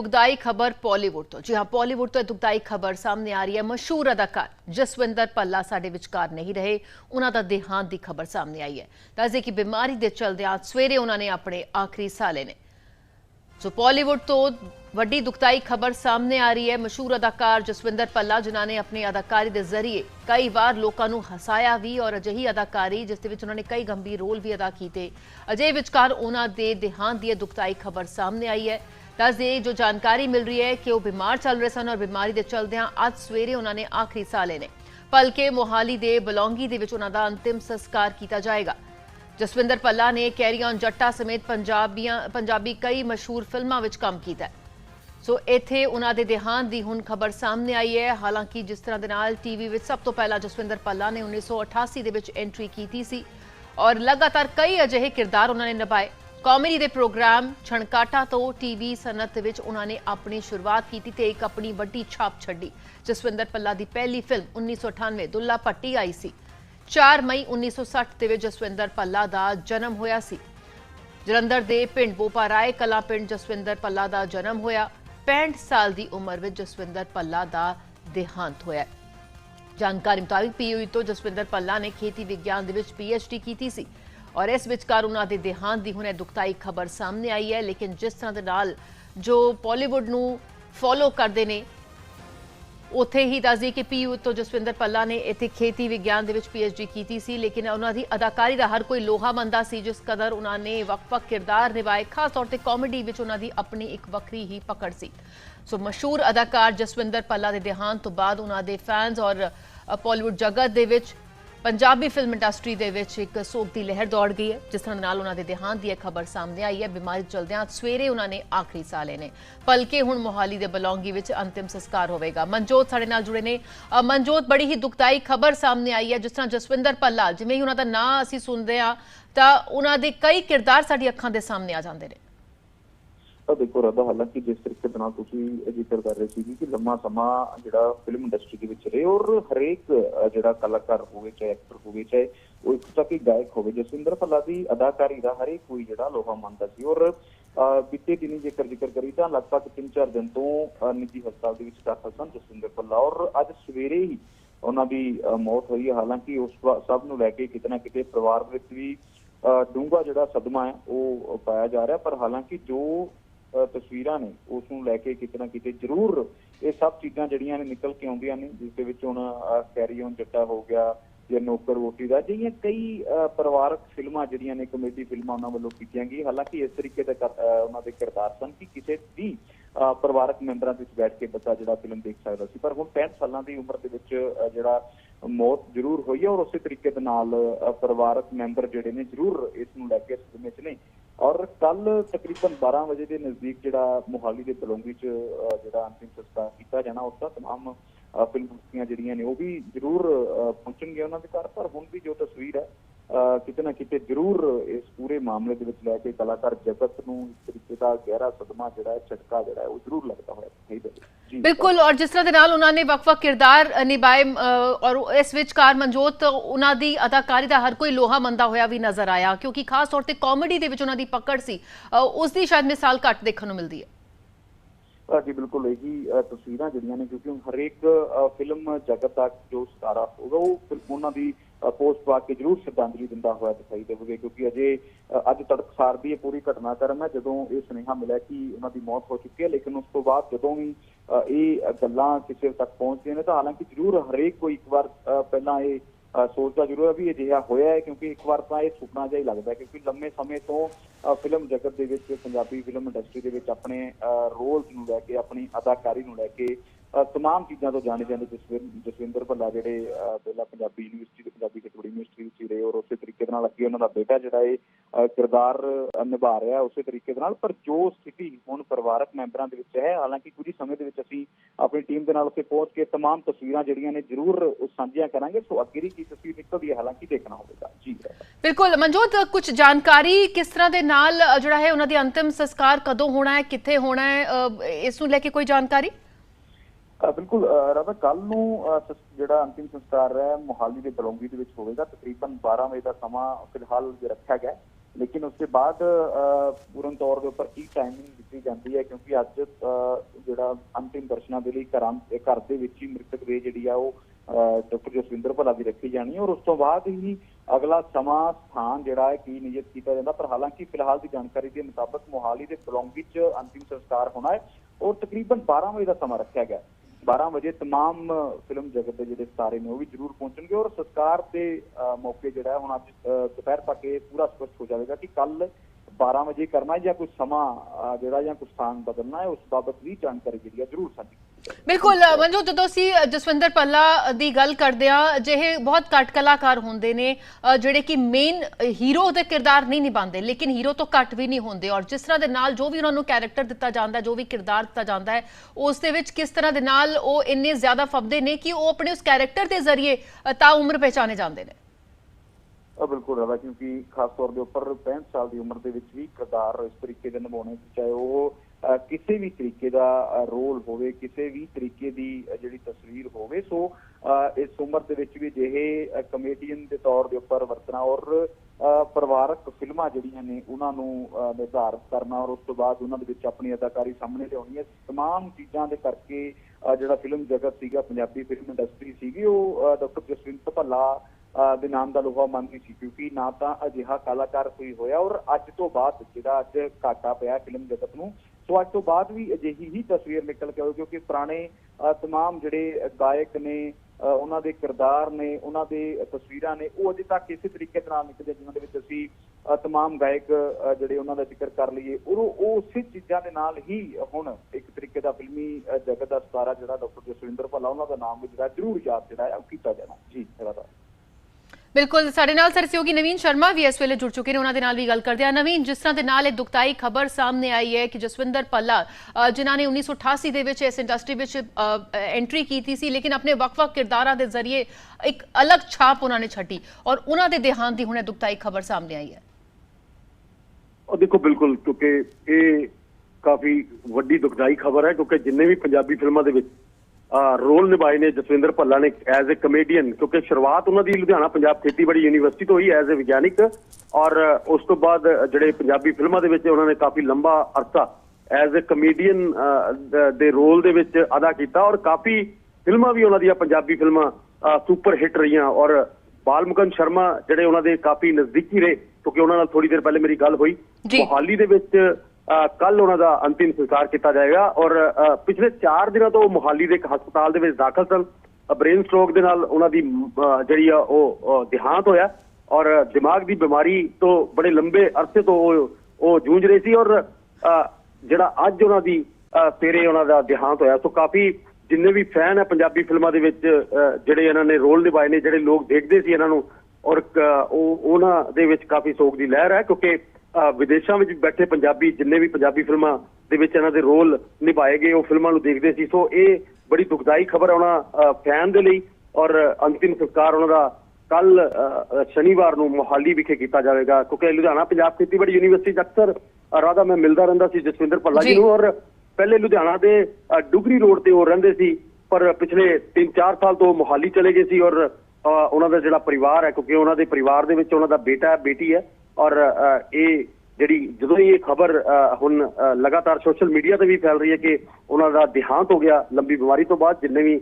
ਦੁਖਦਾਈ ਖਬਰ ਪਾਲੀਵੁੱਡ ਤੋਂ। ਜੀ ਹਾਂ ਪਾਲੀਵੁੱਡ ਤੋਂ ਇਹ ਦੁਖਦਾਈ ਖਬਰ ਸਾਹਮਣੇ ਆ ਰਹੀ ਹੈ। ਮਸ਼ਹੂਰ ਅਦਾਕਾਰ ਜਸਵਿੰਦਰ ਭੱਲਾ ਸਾਡੇ ਵਿਚਕਾਰ ਨਹੀਂ ਰਹੇ। ਉਹਨਾਂ ਦਾ ਦੇਹਾਂਤ ਦੀ ਖਬਰ ਸਾਹਮਣੇ ਆਈ ਹੈ। ਦੱਸਦੇ ਕਿ ਬਿਮਾਰੀ ਦੇ ਚਲਦਿਆਂ ਸਵੇਰੇ ਉਹਨਾਂ ਨੇ ਆਪਣੇ ਆਖਰੀ ਸਾਹ ਲਏ ਨੇ। ਸੋ ਪਾਲੀਵੁੱਡ ਤੋਂ ਵੱਡੀ ਦੁਖਦਾਈ ਖਬਰ ਸਾਹਮਣੇ ਆ ਰਹੀ ਹੈ। ਮਸ਼ਹੂਰ ਅਦਾਕਾਰ ਜਸਵਿੰਦਰ ਭੱਲਾ, ਜਿਨ੍ਹਾਂ ਨੇ ਆਪਣੀ ਅਦਾਕਾਰੀ ਦੇ ਜ਼ਰੀਏ ਕਈ ਵਾਰ ਲੋਕਾਂ ਨੂੰ ਹਸਾਇਆ ਵੀ ਔਰ ਅਜਿਹੀ ਅਦਾਕਾਰੀ, ਜਿਸ ਦੇ ਵਿੱਚ ਉਹਨਾਂ ਨੇ ਕਈ ਗੰਭੀਰ ਰੋਲ ਵੀ ਅਦਾ ਕੀਤੇ। ਅਜੇ ਵਿਚਕਾਰ ਉਹਨਾਂ ਦੇ ਦੇਹਾਂਤ ਦੀ ਦੁਖਦਾਈ ਖਬਰ ਸਾਹਮਣੇ ਆਈ ਹੈ। ਦੱਸਦੇ ਜੋ ਜਾਣਕਾਰੀ ਮਿਲ ਰਹੀ ਹੈ ਕਿ ਉਹ ਬਿਮਾਰ ਚੱਲ ਰਹੇ ਸਨ ਔਰ ਬਿਮਾਰੀ ਦੇ ਚਲਦਿਆਂ ਅੱਜ ਸਵੇਰੇ ਉਹਨਾਂ ਨੇ ਆਖਰੀ ਸਾਹ ਲਏ ਨੇ ਭਲਕੇ ਮੋਹਾਲੀ ਦੇ ਬਲੌਂਗੀ ਦੇ ਵਿੱਚ ਉਹਨਾਂ ਦਾ ਅੰਤਿਮ ਸੰਸਕਾਰ ਕੀਤਾ ਜਾਏਗਾ। ਜਸਵਿੰਦਰ ਪੱਲਾ ਨੇ ਕੈਰੀ ਔਨ ਜੱਟਾ ਸਮੇਤ ਪੰਜਾਬੀਆਂ, ਪੰਜਾਬੀ ਕਈ ਮਸ਼ਹੂਰ ਫਿਲਮਾਂ ਵਿੱਚ ਕੰਮ ਕੀਤਾ ਸੋ ਇੱਥੇ ਉਹਨਾਂ ਦੇ ਦੇਹਾਂਤ ਦੀ ਹੁਣ ਖਬਰ ਸਾਹਮਣੇ ਆਈ ਹੈ। ਹਾਲਾਂਕਿ ਜਿਸ ਤਰ੍ਹਾਂ ਦੇ ਨਾਲ ਟੀਵੀ ਵਿੱਚ ਸਭ ਤੋਂ ਪਹਿਲਾਂ ਜਸਵਿੰਦਰ ਪੱਲਾ ਨੇ 1988 ਦੇ ਵਿੱਚ ਐਂਟਰੀ ਕੀਤੀ ਸੀ ਔਰ ਲਗਾਤਾਰ ਕਈ ਅਜਿਹੇ ਕਿਰਦਾਰ ਉਹਨਾਂ ਨੇ ਨਿਭਾਏ। ਕਾਮੇਡੀ ਦੇ ਪ੍ਰੋਗਰਾਮ ਛਣਕਾਟਾ ਤੋਂ ਟੀਵੀ ਸਨਅਤ ਵਿੱਚ ਉਹਨਾਂ ਨੇ ਆਪਣੀ ਸ਼ੁਰੂਆਤ ਕੀਤੀ ਤੇ ਇੱਕ ਆਪਣੀ ਵੱਡੀ ਛਾਪ ਛੱਡੀ, ਜਸਵਿੰਦਰ ਪੱਲਾ ਦੀ ਪਹਿਲੀ ਫਿਲਮ 1998 ਦੁੱਲਾ ਭੱਟੀ ਆਈ ਸੀ। 4 ਮਈ 1960 ਦੇ ਵਿੱਚ ਜਸਵਿੰਦਰ ਪੱਲਾ ਦਾ ਜਨਮ ਹੋਇਆ ਸੀ। ਜਲੰਧਰ ਦੇ ਪਿੰਡ ਬੋਪਾਰਾਏ ਕਲਾ ਪਿੰਡ ਜਸਵਿੰਦਰ ਪੱਲਾ ਦਾ ਜਨਮ ਹੋਇਆ। 65 ਸਾਲ ਦੀ ਉਮਰ ਵਿੱਚ ਜਸਵਿੰਦਰ ਪੱਲਾ ਦਾ ਦੇਹਾਂਤ ਹੋਇਆ। ਜਾਣਕਾਰੀ ਮੁਤਾਬਿਕ ਪੀਯੂ ਤੋਂ ਜਸਵਿੰਦਰ ਪੱਲਾ ਨੇ ਖੇਤੀ ਵਿਗਿਆਨ ਦੇ ਵਿੱਚ ਪੀਐਚਡੀ ਕੀਤੀ ਸੀ। ਔਰ ਇਸ ਵਿਚਕਾਰ ਉਹਨਾਂ ਦੇ ਦੇਹਾਂਤ ਦੀ ਹੁਣੇ ਦੁਖਦਾਈ ਖਬਰ ਸਾਹਮਣੇ ਆਈ ਹੈ। ਲੇਕਿਨ ਜਿਸ ਤਰ੍ਹਾਂ ਦੇ ਨਾਲ ਜੋ ਪਾਲੀਵੁੱਡ ਨੂੰ ਫੋਲੋ ਕਰਦੇ ਨੇ, ਉਥੇ ਹੀ ਦੱਸਦੀ ਕਿ ਪੀਯੂ ਤੋਂ ਜਸਵਿੰਦਰ ਪੱਲਾ ਨੇ ਇੱਥੇ ਖੇਤੀ ਵਿਗਿਆਨ ਦੇ ਵਿੱਚ ਪੀਐਚਡੀ ਕੀਤੀ ਸੀ। ਲੇਕਿਨ ਉਹਨਾਂ ਦੀ ਅਦਾਕਾਰੀ ਦਾ ਹਰ ਕੋਈ ਲੋਹਾ ਮੰਦਾ ਸੀ, ਜਿਸ ਕਦਰ ਉਹਨਾਂ ਨੇ ਵੱਖ-ਵੱਖ ਕਿਰਦਾਰ ਨਿਭਾਏ। ਖਾਸ ਤੌਰ ਤੇ ਕਾਮੇਡੀ ਵਿੱਚ ਉਹਨਾਂ ਦੀ ਆਪਣੀ ਇੱਕ ਵੱਖਰੀ ਹੀ ਪਕੜ ਸੀ। ਸੋ ਮਸ਼ਹੂਰ ਅਦਾਕਾਰ ਜਸਵਿੰਦਰ ਪੱਲਾ ਦੇ ਦੇਹਾਂਤ ਤੋਂ ਬਾਅਦ ਉਹਨਾਂ ਦੇ ਫੈਨਸ ਔਰ ਪਾਲੀਵੁੱਡ ਜਗਤ ਦੇ ਵਿੱਚ ਪੰਜਾਬੀ ਫਿਲਮ ਇੰਡਸਟਰੀ ਦੇ ਵਿੱਚ ਇੱਕ ਸੋਗ ਦੀ ਲਹਿਰ ਦੌੜ ਗਈ ਹੈ, ਜਿਸ ਤਰ੍ਹਾਂ ਨਾਲ ਉਹਨਾਂ ਦੇ ਦੇਹਾਂਤ ਦੀ ਇਹ ਖਬਰ ਸਾਹਮਣੇ ਆਈ ਹੈ। ਬਿਮਾਰੀ ਚਲਦਿਆਂ ਸਵੇਰੇ ਉਹਨਾਂ ਨੇ ਆਖਰੀ ਸਾਹ ਲਏ ਨੇ ਪਲਕੇ ਹੁਣ ਮੋਹਾਲੀ ਦੇ ਬਲੌਂਗੀ ਵਿੱਚ ਅੰਤਿਮ ਸੰਸਕਾਰ ਹੋਵੇਗਾ। ਮਨਜੋਤ ਸਾਡੇ ਨਾਲ ਜੁੜੇ ਨੇ। ਮਨਜੋਤ, ਬੜੀ ਹੀ ਦੁਖਦਾਈ ਖਬਰ ਸਾਹਮਣੇ ਆਈ ਹੈ, ਜਿਸ ਤਰ੍ਹਾਂ ਜਸਵਿੰਦਰ ਪੱਲਾ ਜਿਵੇਂ ਹੀ ਉਹਨਾਂ ਦਾ ਨਾਂ ਅਸੀਂ ਸੁਣਦੇ ਆ ਤਾਂ ਉਹਨਾਂ ਦੇ ਕਈ ਕਿਰਦਾਰ ਸਾਡੀ ਅੱਖਾਂ ਦੇ ਸਾਹਮਣੇ ਆ ਜਾਂਦੇ ਨੇ। ਤਾਂ ਦੇਖੋ ਰਦਾ ਹਾਲਾਂਕਿ ਜਿਸ ਤਰੀਕੇ ਦੇ ਨਾਲ ਤੁਸੀਂ ਜ਼ਿਕਰ ਕਰ ਰਹੇ ਸੀ ਕਿ ਲੰਮਾ ਸਮਾਂ ਜਿਹੜਾ ਫਿਲਮ ਇੰਡਸਟਰੀ ਦੇ ਵਿੱਚ ਰਹੇ ਔਰ ਹਰੇਕ ਜਿਹੜਾ ਕਲਾਕਾਰ ਹੋਵੇ ਚਾਹੇ ਐਕਟਰ ਹੋਵੇ ਚਾਹੇ ਉਹ ਇੱਕ ਤੱਕ ਹੀ ਗਾਇਕ ਹੋਵੇ ਜਸਵਿੰਦਰ ਭੱਲਾ ਦੀ ਅਦਾਕਾਰੀ ਦਾ ਹਰੇਕ ਕੋਈ ਜਿਹੜਾ ਲੋਹਾ ਮੰਨਦਾ ਸੀ ਔਰ ਅਹ, ਦਿਨੀ ਜੇਕਰ ਜ਼ਿਕਰ ਕਰੀ ਤਾਂ ਲਗਭਗ 3-4 ਦਿਨ ਤੋਂ ਨਿੱਜੀ ਹਸਪਤਾਲ ਦੇ ਵਿੱਚ ਦਾਖਲ ਸਨ ਜਸਵਿੰਦਰ ਭੱਲਾ ਔਰ ਅੱਜ ਸਵੇਰੇ ਹੀ ਉਹਨਾਂ ਦੀ ਅਹ, ਮੌਤ ਹੋਈ ਹੈ। ਹਾਲਾਂਕਿ ਉਸ ਸਭ ਨੂੰ ਲੈ ਕੇ ਕਿਤੇ ਨਾ ਕਿਤੇ ਪਰਿਵਾਰ ਵਿੱਚ ਵੀ ਡੂੰਘਾ ਜਿਹੜਾ ਸਦਮਾ ਹੈ ਉਹ ਪਾਇਆ ਜਾ ਰਿਹਾ ਪਰ ਹਾਲਾਂਕਿ ਜੋ ਤਸਵੀਰਾਂ ਨੇ ਉਸ ਨੂੰ ਲੈ ਕੇ ਕਿਤੇ ਨਾ ਕਿਤੇ ਜ਼ਰੂਰ ਇਹ ਸਭ ਚੀਜ਼ਾਂ ਜਿਹੜੀਆਂ ਨੇ ਨਿਕਲ ਕੇ ਆਉਂਦੀਆਂ ਨੇ, ਜਿਸ ਦੇ ਵਿੱਚ ਹੁਣ ਕੈਰੀ ਔਨ ਜੱਟਾ ਹੋ ਗਿਆ ਜਾਂ ਨੌਕਰ ਰੋਟੀ ਦਾ ਜਿਹੜੀਆਂ ਕਈ ਅਹ, ਪਰਿਵਾਰਕ ਫਿਲਮਾਂ ਜਿਹੜੀਆਂ ਨੇ ਕਮੇਡੀ ਫਿਲਮਾਂ ਉਹਨਾਂ ਵੱਲੋਂ ਕੀਤੀਆਂ ਗਈਆਂ ਹਾਲਾਂਕਿ ਇਸ ਤਰੀਕੇ ਦੇ ਕਰ- ਅਹ, ਉਹਨਾਂ ਦੇ ਕਿਰਦਾਰ ਸਨ ਕਿ ਕਿਸੇ ਵੀ ਅਹ, ਪਰਿਵਾਰਕ ਮੈਂਬਰਾਂ ਦੇ ਵਿੱਚ ਬੈਠ ਕੇ ਬੱਚਾ ਜਿਹੜਾ ਫਿਲਮ ਦੇਖ ਸਕਦਾ ਸੀ ਪਰ ਹੁਣ 65 ਸਾਲਾਂ ਦੀ ਉਮਰ ਦੇ ਵਿੱਚ ਅਹ, ਜਿਹੜਾ ਮੌਤ ਜ਼ਰੂਰ ਹੋਈ ਹੈ ਔਰ ਉਸੇ ਤਰੀਕੇ ਦੇ ਨਾਲ ਅਹ, ਪਰਿਵਾਰਕ ਮੈਂਬਰ ਜਿਹੜੇ ਨੇ ਜ਼ਰੂਰ ਇਸ ਨੂੰ ਲੈ ਕੇ ਸਦਮੇ 'ਚ ਨੇ ਔਰ ਕੱਲ ਤਕਰੀਬਨ 12 ਵਜੇ ਦੇ ਨਜ਼ਦੀਕ ਜਿਹੜਾ ਮੋਹਾਲੀ ਦੇ ਬਲੌਂਗੀ 'ਚ ਅਹ, ਜਿਹੜਾ ਅੰਤਿਮ ਸੰਸਕਾਰ ਕੀਤਾ ਜਾਣਾ ਉਸ ਦਾ तमाम ਅਹ, ਫਿਲਮ ਹਸਤੀਆਂ ਜਿਹੜੀਆਂ ਨੇ ਉਹ ਵੀ ਜ਼ਰੂਰ ਅਹ, ਉਹਨਾਂ ਦੇ ਘਰ ਪਰ ਹੁਣ ਵੀ ਜੋ ਤਸਵੀਰ ਹੈ ਕਿਤੇ ਨਾ ਕਿਤੇ ਜ਼ਰੂਰ ਇਸ ਪੂਰੇ ਮਾਮਲੇ ਦੇ ਵਿੱਚ ਲੈ ਕੇ ਕਲਾਕਾਰ ਜਗਤ ਨੂੰ ਇਸ ਤਰੀਕੇ ਦਾ ਗਹਿਰਾ ਸਦਮਾ ਜਿਹੜਾ ਹੈ ਝਟਕਾ ਜਿਹੜਾ ਹੈ ਉਹ ਜ਼ਰੂਰ ਲੱਗਦਾ ਹੋਇਆ ਦਿਖਾਈ ਜੀ। ਬਿਲਕੁਲ ਔਰ ਜਿਸ ਤਰ੍ਹਾਂ ਦੇ ਨਾਲ ਉਹਨਾਂ ਨੇ ਵੱਖ-ਵੱਖ ਕਿਰਦਾਰ ਨਿਭਾਏ ਔਰ ਇਸ ਵਿਚਕਾਰ ਮਨਜੋਤ ਉਹਨਾਂ ਦੀ ਅਦਾਕਾਰੀ ਦਾ ਹਰ ਕੋਈ ਲੋਹਾ ਮੰਦਾ ਹੋਇਆ ਵੀ ਨਜ਼ਰ ਆਇਆ ਕਿਉਂਕਿ ਖਾਸ ਤੌਰ ਤੇ ਕਾਮੇਡੀ ਦੇ ਵਿੱਚ ਉਹਨਾਂ ਦੀ ਪਕੜ ਸੀ ਅ, ਉਸ ਦੀ ਸ਼ਾਇਦ ਮਿਸਾਲ ਘੱਟ ਦੇਖਣ ਨੂੰ ਮਿਲਦੀ ਹੈ। ਜੀ ਬਿਲਕੁਲ ਇਹੀ ਤਸਵੀਰਾਂ ਜਿਹੜੀਆਂ ਨੇ, ਕਿਉਂਕਿ ਹੁਣ ਹਰੇਕ ਫਿਲਮ ਜਗਤ ਦਾ ਜੋ ਸਿਤਾਰਾ ਹੋਗਾ ਉਹ ਉਹਨਾਂ ਦੀ ਪੋਸਟ ਪਾ ਕੇ ਜ਼ਰੂਰ ਸ਼ਰਧਾਂਜਲੀ ਦਿੰਦਾ ਹੋਇਆ ਦਿਖਾਈ ਦੇਵੇਗਾ, ਕਿਉਂਕਿ ਅਜੇ ਅੱਜ ਤੜਕਸਾਰ ਦੀ ਇਹ ਪੂਰੀ ਘਟਨਾਕ੍ਰਮ ਹੈ, ਜਦੋਂ ਇਹ ਸੁਨੇਹਾ ਮਿਲਿਆ ਕਿ ਉਹਨਾਂ ਦੀ ਮੌਤ ਹੋ ਚੁੱਕੀ ਹੈ, ਲੇਕਿਨ ਉਸ ਤੋਂ ਬਾਅਦ ਜਦੋਂ ਵੀ ਇਹ ਗੱਲਾਂ ਕਿਸੇ ਤੱਕ ਪਹੁੰਚਦੀਆਂ ਨੇ, ਤਾਂ ਹਾਲਾਂਕਿ ਜ਼ਰੂਰ ਹਰੇਕ ਕੋਈ ਇੱਕ ਵਾਰ ਪਹਿਲਾਂ ਇਹ ਸੋਚਦਾ ਜ਼ਰੂਰ ਹੈ ਵੀ ਅਜਿਹਾ ਹੋਇਆ ਹੈ ਕਿਉਂਕਿ ਇੱਕ ਵਾਰ ਤਾਂ ਇਹ ਸੁਪਨਾ ਜਿਹਾ ਹੀ ਲੱਗਦਾ ਕਿਉਂਕਿ ਲੰਮੇ ਸਮੇਂ ਤੋਂ ਅਹ ਫਿਲਮ ਜਗਤ ਦੇ ਵਿੱਚ, ਪੰਜਾਬੀ ਫਿਲਮ ਇੰਡਸਟਰੀ ਦੇ ਵਿੱਚ ਆਪਣੇ ਰੋਲਸ ਨੂੰ ਲੈ ਕੇ, ਆਪਣੀ ਅਦਾਕਾਰੀ ਨੂੰ ਲੈ ਕੇ ਅਹ ਤਮਾਮ ਚੀਜ਼ਾਂ ਤੋਂ ਜਾਣੇ ਜਾਂਦੇ ਜਸਵਿੰ- ਜਸਵਿੰਦਰ ਭੱਲਾ ਜਿਹੜੇ ਪਹਿਲਾਂ ਪੰਜਾਬੀ ਯੂਨੀਵਰਸਿਟੀ ਤੇ ਪੰਜਾਬੀ ਕਟੋਰੀ ਯੂਨੀਵਰਸਿਟੀ ਵਿੱਚ ਰਹੇ ਔਰ ਉਸੇ ਤਰੀਕੇ ਦੇ ਨਾਲ ਅੱਗੇ ਉਹਨਾਂ ਦਾ ਬੇਟਾ ਜਿਹੜਾ ਇਹ ਕਿਰਦਾਰ ਨਿਭਾ ਰਿਹਾ ਉਸੇ ਤਰੀਕੇ ਦੇ ਨਾਲ, ਪਰ ਜੋ ਸਥਿਤੀ ਹੁਣ ਪਰਿਵਾਰਕ ਮੈਂਬਰਾਂ ਦੇ ਵਿੱਚ ਹੈ, ਹਾਲਾਂਕਿ ਕੁਝ ਹੀ ਸਮੇਂ ਦੇ ਵਿੱਚ ਅਸੀਂ ਆਪਣੀ ਟੀਮ ਦੇ ਨਾਲ ਉੱਥੇ ਪਹੁੰਚ ਕੇ ਤਮਾਮ ਤਸਵੀਰਾਂ ਜਿਹੜੀਆਂ ਨੇ ਜ਼ਰੂਰ ਸਾਂਝੀਆਂ ਕਰਾਂਗੇ, ਸੋ ਅੱਗੇ ਦੀ ਕੀ ਤਸਵੀਰ ਨਿਕਲਦੀ ਹੈ, ਹਾਲਾਂਕਿ ਦੇਖਣਾ ਹੋਵੇਗਾ। ਜੀ। ਬਿਲਕੁਲ, ਮਨਜੋਤ, ਕੁਝ ਜਾਣਕਾਰੀ ਕਿਸ ਤਰ੍ਹਾਂ ਦੇ ਨਾਲ ਜਿਹੜਾ ਹੈ ਉਹਨਾਂ ਦੀ ਅੰਤਿਮ ਸੰਸਕਾਰ ਕਦੋਂ ਹੋਣਾ ਹੈ, ਕਿੱਥੇ ਹੋਣਾ ਹੈ ਇਸ ਨੂੰ ਲੈ ਕੇ ਕੋਈ ਜਾਣਕਾਰੀ? ਬਿਲਕੁਲ ਅ, ਰਾਧਾ ਕੱਲ ਨੂੰ ਜਿਹੜਾ ਅੰਤਿਮ ਸੰਸਕਾਰ ਹੈ ਮੋਹਾਲੀ ਦੇ ਬਲੌਂਗੀ ਦੇ ਵਿੱਚ ਹੋਵੇਗਾ। ਤਕਰੀਬਨ 12 ਵਜੇ ਦਾ ਸਮਾਂ ਫਿਲਹਾਲ ਰੱਖਿਆ ਗਿਆ ਲੇਕਿਨ ਉਸ ਤੋਂ ਬਾਅਦ ਅਹ, ਪੂਰਨ ਤੌਰ ਦੇ ਉੱਪਰ ਕੀ ਟਾਈਮਿੰਗ ਦਿੱਤੀ ਜਾਂਦੀ ਹੈ ਕਿਉਂਕਿ ਅੱਜ ਅਹ, ਜਿਹੜਾ ਅੰਤਿਮ ਦਰਸ਼ਨਾਂ ਦੇ ਲਈ ਘਰਾਂ ਘਰ ਦੇ ਵਿੱਚ ਹੀ ਮ੍ਰਿਤਕ ਦੇ ਜਿਹੜੀ ਆ ਉਹ ਡਾਕਟਰ ਜਸਵਿੰਦਰ ਭਲਾ ਦੀ ਰੱਖੀ ਜਾਣੀ ਹੈ। ਔਰ ਉਸ ਤੋਂ ਬਾਅਦ ਹੀ ਅਗਲਾ ਸਮਾਂ ਸਥਾਨ ਜਿਹੜਾ ਹੈ ਕੀ ਨਿਯਤ ਕੀਤਾ ਜਾਂਦਾ। ਪਰ ਹਾਲਾਂਕਿ ਫਿਲਹਾਲ ਦੀ ਜਾਣਕਾਰੀ ਦੇ ਮੁਤਾਬਕ ਮੋਹਾਲੀ ਦੇ ਬਲੌਂਗੀ ਚ ਅੰਤਿਮ ਸੰਸਕਾਰ ਹੋਣਾ ਹੈ। ਔਰ ਤਕਰੀਬਨ 12 ਵਜੇ ਦਾ ਸਮਾਂ ਰੱਖਿਆ ਗਿਆ 12 ਵਜੇ तमाम ਫਿਲਮ ਜਗਤ ਦੇ ਜਿਹੜੇ ਸਿਤਾਰੇ ਨੇ ਉਹ ਵੀ ਜ਼ਰੂਰ ਪਹੁੰਚਣਗੇ ਔਰ ਸੰਸਕਾਰ ਦੇ ਅਹ, ਮੌਕੇ ਜਿਹੜਾ ਹੈ ਹੁਣ ਅੱਜ ਅਹ, ਦੁਪਹਿਰ ਤੱਕ ਇਹ ਪੂਰਾ ਸਪਸ਼ਟ ਹੋ ਜਾਵੇਗਾ ਕਿ ਕੱਲ 12 ਵਜੇ ਕਰਨਾ ਹੈ ਜਾਂ ਕੋਈ ਸਮਾਂ ਅਹ, ਜਿਹੜਾ ਜਾਂ ਕੋਈ ਸਥਾਨ ਬਦਲਣਾ ਹੈ ਉਸ ਬਾਬਤ ਵੀ ਜਾਣਕਾਰੀ ਜਿਹੜੀ ਹੈ ਜ਼ਰੂਰ ਸਾਂਝੀ ਕੀਤੀ ਜਾਵੇਗੀ। ਬਿਲਕੁਲ ਮੰਜੂ ਜਦੋਂ ਅਸੀਂ ਜਸਵਿੰਦਰ ਪੱਲਾ ਦੀ ਗੱਲ ਕਰਦੇ ਆ ਜਿਹੇ ਬਹੁਤ ਘੱਟ ਕਲਾਕਾਰ ਹੁੰਦੇ ਨੇ ਜਿਹੜੇ ਕਿ ਮੇਨ ਹੀਰੋ ਦੇ ਕਿਰਦਾਰ ਨਹੀਂ ਨਿਭਾਉਂਦੇ, ਲੇਕਿਨ ਹੀਰੋ ਤੋਂ ਘੱਟ ਵੀ ਨਹੀਂ ਹੁੰਦੇ, ਔਰ ਜਿਸ ਤਰ੍ਹਾਂ ਦੇ ਨਾਲ ਜੋ ਵੀ ਉਹਨਾਂ ਨੂੰ ਕੈਰੈਕਟਰ ਦਿੱਤਾ ਜਾਂਦਾ, ਜੋ ਵੀ ਕਿਰਦਾਰ ਦਿੱਤਾ ਜਾਂਦਾ ਹੈ, ਉਸ ਦੇ ਵਿੱਚ ਕਿਸ ਤਰ੍ਹਾਂ ਦੇ ਨਾਲ ਉਹ ਇੰਨੇ ਜ਼ਿਆਦਾ ਫਬਦੇ ਨੇ ਕਿ ਉਹ ਆਪਣੇ ਉਸ ਕੈਰੈਕਟਰ ਦੇ ਜ਼ਰੀਏ ਤਾਂ ਉਮਰ ਪਹਿਚਾਨੇ ਜਾਂਦੇ ਨੇ। ਆ ਬਿਲਕੁਲ ਰਵਾ ਕਿਉਂਕਿ ਖਾਸ ਤੌਰ ਦੇ ਉੱਪਰ 65 ਸਾਲ ਦੀ ਉਮਰ ਦੇ ਵਿੱਚ ਵੀ ਕਿਰਦਾਰ ਇਸ ਤਰੀਕੇ ਦੇ ਨਿਭਾਉਣੇ, ਚਾਹੇ ਉਹ ਕਿਸੇ ਵੀ ਤਰੀਕੇ ਦਾ ਰੋਲ ਹੋਵੇ ਕਿਸੇ ਵੀ ਤਰੀਕੇ ਦੀ ਜਿਹੜੀ ਤਸਵੀਰ ਹੋਵੇ ਸੋ ਇਸ ਉਮਰ ਦੇ ਵਿੱਚ ਵੀ ਜਿਹੇ ਕਮੇਡੀਅਨ ਦੇ ਤੌਰ ਦੇ ਉੱਪਰ ਵਰਤਣਾ ਔਰ ਪਰਿਵਾਰਕ ਫਿਲਮਾਂ ਜਿਹੜੀਆਂ ਨੇ ਉਹਨਾਂ ਨੂੰ ਅਹ, ਨਿਰਧਾਰਤ ਕਰਨਾ ਔਰ ਉਸ ਤੋਂ ਬਾਅਦ ਉਹਨਾਂ ਦੇ ਵਿੱਚ ਆਪਣੀ ਅਦਾਕਾਰੀ ਸਾਹਮਣੇ ਲਿਆਉਣੀ ਹੈ। ਤਮਾਮ ਚੀਜ਼ਾਂ ਦੇ ਕਰਕੇ ਜਿਹੜਾ ਫਿਲਮ ਜਗਤ ਸੀਗਾ ਪੰਜਾਬੀ ਫਿਲਮ ਇੰਡਸਟਰੀ ਸੀਗੀ ਉਹ ਡਾਕਟਰ ਜਸਵਿੰਦਰ ਭੱਲਾ ਦੇ ਨਾਮ ਦਾ ਲੋਹਾ ਮੰਨਦੀ ਸੀ, ਕਿਉਂਕਿ ਨਾ ਤਾਂ ਅਜਿਹਾ ਕਲਾਕਾਰ ਕੋਈ ਹੋਇਆ ਔਰ ਅੱਜ ਤੋਂ ਬਾਅਦ ਜਿਹੜਾ ਅੱਜ ਘਾਟਾ ਪਿਆ ਫਿਲਮ ਜਗਤ ਨੂੰ, ਸੋ ਅੱਜ ਤੋਂ ਬਾਅਦ ਵੀ ਅਜਿਹੀ ਹੀ ਤਸਵੀਰ ਨਿਕਲ ਕੇ ਆਉ ਕਿਉਂਕਿ ਪੁਰਾਣੇ, ਅਹ, ਤਮਾਮ ਜਿਹੜੇ ਗਾਇਕ ਨੇ ਉਹਨਾਂ ਦੇ ਕਿਰਦਾਰ ਨੇ, ਉਹਨਾਂ ਦੇ ਤਸਵੀਰਾਂ ਨੇ, ਉਹ ਅਜੇ ਤੱਕ ਇਸੇ ਤਰੀਕੇ ਦੇ ਨਾਲ ਨਿਕਲਦੇ ਜਿਨ੍ਹਾਂ ਦੇ ਵਿੱਚ ਅਸੀਂ, ਅਹ, ਤਮਾਮ ਗਾਇਕ ਜਿਹੜੇ ਉਹਨਾਂ ਦਾ ਜ਼ਿਕਰ ਕਰ ਲਈਏ। ਔਰ ਉਹ ਉਹ ਉਸੇ ਚੀਜ਼ਾਂ ਦੇ ਨਾਲ ਹੀ ਹੁਣ ਇੱਕ ਤਰੀਕੇ ਦਾ ਫਿਲਮੀ ਜਗਤ ਦਾ ਸਤਾਰਾ ਜਿਹੜਾ ਡਾਕਟਰ ਜਸਵਿੰਦਰ ਭੱਲਾ, ਉਹਨਾਂ ਦਾ ਨਾਮ ਵੀ ਜਿਹੜਾ ਜ਼ਰੂਰ ਯਾਦ ਜਿਹੜਾ ਹੈ, ਉਹ ਕੀਤਾ ਜਾਣਾ। ਜੀ ਮੇਰਾ ਬਿਲਕੁਲ, ਸਾਡੇ ਨਾਲ ਸਰ ਨਵੀਨ ਸ਼ਰਮਾ ਵੀ ਇਸ ਵੇਲੇ ਜੁੜ ਚੁੱਕੇ ਨੇ, ਉਹਨਾਂ ਦੇ ਨਾਲ ਵੀ ਗੱਲ ਕਰਦੇ ਆ ਨਵੀਨ, ਜਿਸ ਤਰ੍ਹਾਂ ਦੇ ਨਾਲ ਇਹ ਦੁਖਦਾਈ ਖਬਰ ਸਾਹਮਣੇ ਆਈ ਹੈ ਕਿ ਜਸਵਿੰਦਰ ਪੱਲਾ ਜਿਨ੍ਹਾਂ ਨੇ 1988 ਦੇ ਵਿੱਚ ਇਸ ਇੰਡਸਟਰੀ ਵਿੱਚ ਐਂਟਰੀ ਕੀਤੀ ਸੀ, ਲੇਕਿਨ ਆਪਣੇ ਵੱਖ-ਵੱਖ ਕਿਰਦਾਰਾਂ ਦੇ ਜ਼ਰੀਏ ਇੱਕ ਅਲੱਗ ਛਾਪ ਉਹਨਾਂ ਨੇ ਛੱਡੀ ਔਰ ਉਹਨਾਂ ਦੇ ਦੇਹਾਂਤ ਦੀ ਹੁਣ ਦੁਖਦਾਈ ਖਬਰ ਸਾਹਮਣੇ ਆਈ ਹੈ। ਉਹ ਦੇਖੋ, ਬਿਲਕੁਲ, ਕਿਉਂਕਿ ਇਹ ਕਾਫੀ ਵੱਡੀ ਦੁਖਦਾਈ ਖਬਰ ਹੈ, ਕਿਉਂਕਿ ਜਿੰਨੇ ਵੀ ਪੰਜਾਬੀ ਫਿਲਮਾਂ ਦੇ ਵਿੱਚ ਰੋਲ ਨਿਭਾਏ ਨੇ ਜਸਵਿੰਦਰ ਭੱਲਾ ਨੇ ਐਜ਼ ਅ ਕਮੇਡੀਅਨ ਕਿਉਂਕਿ ਸ਼ੁਰੂਆਤ ਉਹਨਾਂ ਦੀ ਲੁਧਿਆਣਾ ਪੰਜਾਬ ਖੇਤੀਬਾੜੀ ਯੂਨੀਵਰਸਿਟੀ ਤੋਂ ਹੋਈ ਐਜ਼ ਅ ਵਿਗਿਆਨਿਕ ਔਰ ਉਸ ਤੋਂ ਬਾਅਦ ਜਿਹੜੇ ਪੰਜਾਬੀ ਫਿਲਮਾਂ ਦੇ ਵਿੱਚ ਉਹਨਾਂ ਨੇ ਕਾਫੀ ਲੰਬਾ ਅਰਸਾ ਐਜ਼ ਅ ਕਮੇਡੀਅਨ ਦੇ ਰੋਲ ਦੇ ਵਿੱਚ ਅਦਾ ਕੀਤਾ ਔਰ ਕਾਫੀ ਫਿਲਮਾਂ ਵੀ ਉਹਨਾਂ ਦੀਆਂ ਪੰਜਾਬੀ ਫਿਲਮਾਂ ਸੁਪਰ ਹਿੱਟ ਰਹੀਆਂ ਔਰ ਬਾਲਮੁਕਨ ਸ਼ਰਮਾ ਜਿਹੜੇ ਉਹਨਾਂ ਦੇ ਕਾਫੀ ਨਜ਼ਦੀਕੀ ਰਹੇ ਕਿਉਂਕਿ ਉਹਨਾਂ ਨਾਲ ਥੋੜੀ ਦੇਰ ਪਹਿਲੇ ਮੇਰੀ ਗੱਲ ਹੋਈ। ਮੋਹਾਲੀ ਦੇ ਵਿੱਚ ਕੱਲ ਉਹਨਾਂ ਦਾ ਅੰਤਿਮ ਸੰਸਕਾਰ ਕੀਤਾ ਜਾਏਗਾ ਔਰ ਪਿਛਲੇ 4 ਦਿਨਾਂ ਤੋਂ ਉਹ ਮੋਹਾਲੀ ਦੇ ਇੱਕ ਹਸਪਤਾਲ ਦੇ ਵਿੱਚ ਦਾਖਲ ਸਨ। ਬ੍ਰੇਨ ਸਟ੍ਰੋਕ ਦੇ ਨਾਲ ਉਹਨਾਂ ਦੀ ਜਿਹੜੀ ਆ ਉਹ ਅ, ਦੇਹਾਂਤ ਹੋਇਆ ਔਰ ਦਿਮਾਗ ਦੀ ਬਿਮਾਰੀ ਤੋਂ ਬੜੇ ਲੰਬੇ ਅਰਸੇ ਤੋਂ ਉਹ ਉਹ ਜੂਝ ਰਹੇ ਸੀ ਔਰ ਜਿਹੜਾ ਅੱਜ ਉਹਨਾਂ ਦੀ ਅ, ਸਵੇਰੇ ਉਹਨਾਂ ਦਾ ਦੇਹਾਂਤ ਹੋਇਆ। ਸੋ ਕਾਫੀ ਜਿੰਨੇ ਵੀ ਫੈਨ ਹੈ ਪੰਜਾਬੀ ਫਿਲਮਾਂ ਦੇ ਵਿੱਚ ਅ, ਜਿਹੜੇ ਇਹਨਾਂ ਨੇ ਰੋਲ ਨਿਭਾਏ ਨੇ ਜਿਹੜੇ ਲੋਕ ਦੇਖਦੇ ਸੀ ਇਹਨਾਂ ਨੂੰ ਔਰ ਉਹ ਉਹਨਾਂ ਦੇ ਵਿੱਚ ਕਾਫੀ ਸੋਗ ਦੀ ਲਹਿਰ ਹੈ ਕਿਉਂਕਿ ਵਿਦੇਸ਼ਾਂ ਵਿੱਚ ਬੈਠੇ ਪੰਜਾਬੀ ਜਿੰਨੇ ਵੀ ਪੰਜਾਬੀ ਫਿਲਮਾਂ ਦੇ ਵਿੱਚ ਇਹਨਾਂ ਦੇ ਰੋਲ ਨਿਭਾਏ ਗਏ ਉਹ ਫਿਲਮਾਂ ਨੂੰ ਦੇਖਦੇ ਸੀ ਸੋ ਇਹ ਬੜੀ ਦੁਖਦਾਈ ਖਬਰ ਹੈ ਉਹਨਾਂ ਫੈਨ ਦੇ ਲਈ ਔਰ ਅੰਤਿਮ ਸੰਸਕਾਰ ਉਹਨਾਂ ਦਾ ਕੱਲ ਸ਼ਨੀਵਾਰ ਨੂੰ ਮੋਹਾਲੀ ਵਿਖੇ ਕੀਤਾ ਜਾਵੇਗਾ ਕਿਉਂਕਿ ਲੁਧਿਆਣਾ ਪੰਜਾਬ ਖੇਤੀਬਾੜੀ ਯੂਨੀਵਰਸਿਟੀ 'ਚ ਅਕਸਰ ਰਾਧਾ ਮੈਂ ਮਿਲਦਾ ਰਹਿੰਦਾ ਸੀ ਜਸਵਿੰਦਰ ਭੱਲਾ ਜੀ। ਨੂੰ ਔਰ ਪਹਿਲੇ ਲੁਧਿਆਣਾ ਦੇ ਡੁਗਰੀ ਰੋਡ ਤੇ ਉਹ ਰਹਿੰਦੇ ਸੀ ਪਰ ਪਿਛਲੇ 3-4 ਸਾਲ ਤੋਂ ਮੋਹਾਲੀ ਚਲੇ ਗਏ ਸੀ ਔਰ ਉਹਨਾਂ ਦਾ ਜਿਹੜਾ ਪਰਿਵਾਰ ਹੈ ਕਿਉਂਕਿ ਉਹਨਾਂ ਦੇ ਪਰਿਵਾਰ ਦੇ ਵਿੱਚ ਉਹਨਾਂ ਦਾ ਬੇਟਾ ਹੈ ਬੇਟੀ ਹੈ ਔਰ ਇਹ ਜਿਹੜੀ, ਜਦੋਂ ਹੀ ਇਹ ਖਬਰ ਹੁਣ ਲਗਾਤਾਰ ਸੋਸ਼ਲ ਮੀਡੀਆ ਤੇ ਵੀ ਫੈਲ ਰਹੀ ਹੈ ਕਿ ਉਹਨਾਂ ਦਾ ਦੇਹਾਂਤ ਹੋ ਗਿਆ, ਲੰਬੀ ਬਿਮਾਰੀ ਤੋਂ ਬਾਅਦ ਜਿੰਨੇ ਵੀ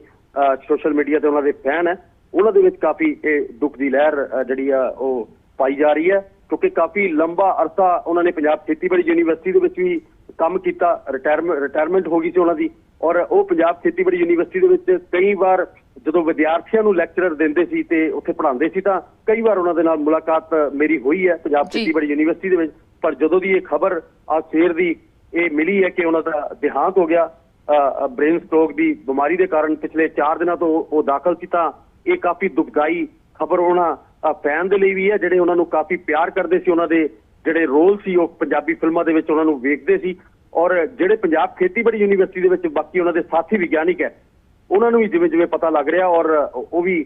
ਸੋਸ਼ਲ ਮੀਡੀਆ ਤੇ ਉਹਨਾਂ ਦੇ ਫੈਨ ਹੈ, ਉਹਨਾਂ ਦੇ ਵਿੱਚ ਕਾਫੀ ਇਹ ਦੁੱਖ ਦੀ ਲਹਿਰ ਜਿਹੜੀ ਆ, ਉਹ ਪਾਈ ਜਾ ਰਹੀ ਹੈ, ਕਿਉਂਕਿ ਕਾਫੀ ਲੰਬਾ ਅਰਸਾ ਉਹਨਾਂ ਨੇ ਪੰਜਾਬ ਖੇਤੀਬਾੜੀ ਯੂਨੀਵਰਸਿਟੀ ਦੇ ਵਿੱਚ ਵੀ ਕੰਮ ਕੀਤਾ ਰਿਟਾਇਰਮੈਂਟ ਰਿਟਾਇਰਮੈਂਟ ਹੋ ਗਈ ਸੀ ਉਹਨਾਂ ਦੀ, ਔਰ ਉਹ ਪੰਜਾਬ ਖੇਤੀਬਾੜੀ ਯੂਨੀਵਰਸਿਟੀ ਦੇ ਵਿੱਚ ਕਈ ਵਾਰ ਜਦੋਂ ਵਿਦਿਆਰਥੀਆਂ ਨੂੰ ਲੈਕਚਰਰ ਦਿੰਦੇ ਸੀ ਤੇ ਉੱਥੇ ਪੜ੍ਹਾਉਂਦੇ ਸੀ ਤਾਂ ਕਈ ਵਾਰ ਉਹਨਾਂ ਦੇ ਨਾਲ ਮੁਲਾਕਾਤ ਮੇਰੀ ਹੋਈ ਹੈ ਪੰਜਾਬ ਜੀ। ਖੇਤੀਬਾੜੀ ਯੂਨੀਵਰਸਿਟੀ ਦੇ ਵਿੱਚ ਪਰ ਜਦੋਂ ਦੀ ਇਹ ਖਬਰ ਆ ਸਵੇਰ ਦੀ ਇਹ ਮਿਲੀ ਹੈ ਕਿ ਉਹਨਾਂ ਦਾ ਦੇਹਾਂਤ ਹੋ ਗਿਆ ਬ੍ਰੇਨ ਸਟ੍ਰੋਕ ਦੀ ਬਿਮਾਰੀ ਦੇ ਕਾਰਨ ਪਿਛਲੇ 4 ਦਿਨਾਂ ਤੋਂ ਉਹ ਦਾਖਲ ਸੀ ਤਾਂ ਇਹ ਕਾਫੀ ਦੁਖਦਾਈ ਖਬਰ ਉਹਨਾਂ ਫੈਨ ਦੇ ਲਈ ਵੀ ਹੈ ਜਿਹੜੇ ਉਹਨਾਂ ਨੂੰ ਕਾਫੀ ਪਿਆਰ ਕਰਦੇ ਸੀ ਉਹਨਾਂ ਦੇ ਜਿਹੜੇ ਰੋਲ ਸੀ ਉਹ ਪੰਜਾਬੀ ਫਿਲਮਾਂ ਦੇ ਵਿੱਚ ਉਹਨਾਂ ਨੂੰ ਵੇਖਦੇ ਸੀ ਔਰ ਜਿਹੜੇ ਪੰਜਾਬ ਖੇਤੀਬਾੜੀ ਯੂਨੀਵਰਸਿਟੀ ਦੇ ਵਿੱਚ ਬਾਕੀ ਉਹਨਾਂ ਦੇ ਸਾਥੀ ਵਿਗਿਆਨਿਕ ਹੈ ਉਹਨਾਂ ਨੂੰ ਵੀ ਜਿਵੇਂ ਜਿਵੇਂ ਪਤਾ ਲੱਗ ਰਿਹਾ ਔਰ ਉਹ ਵੀ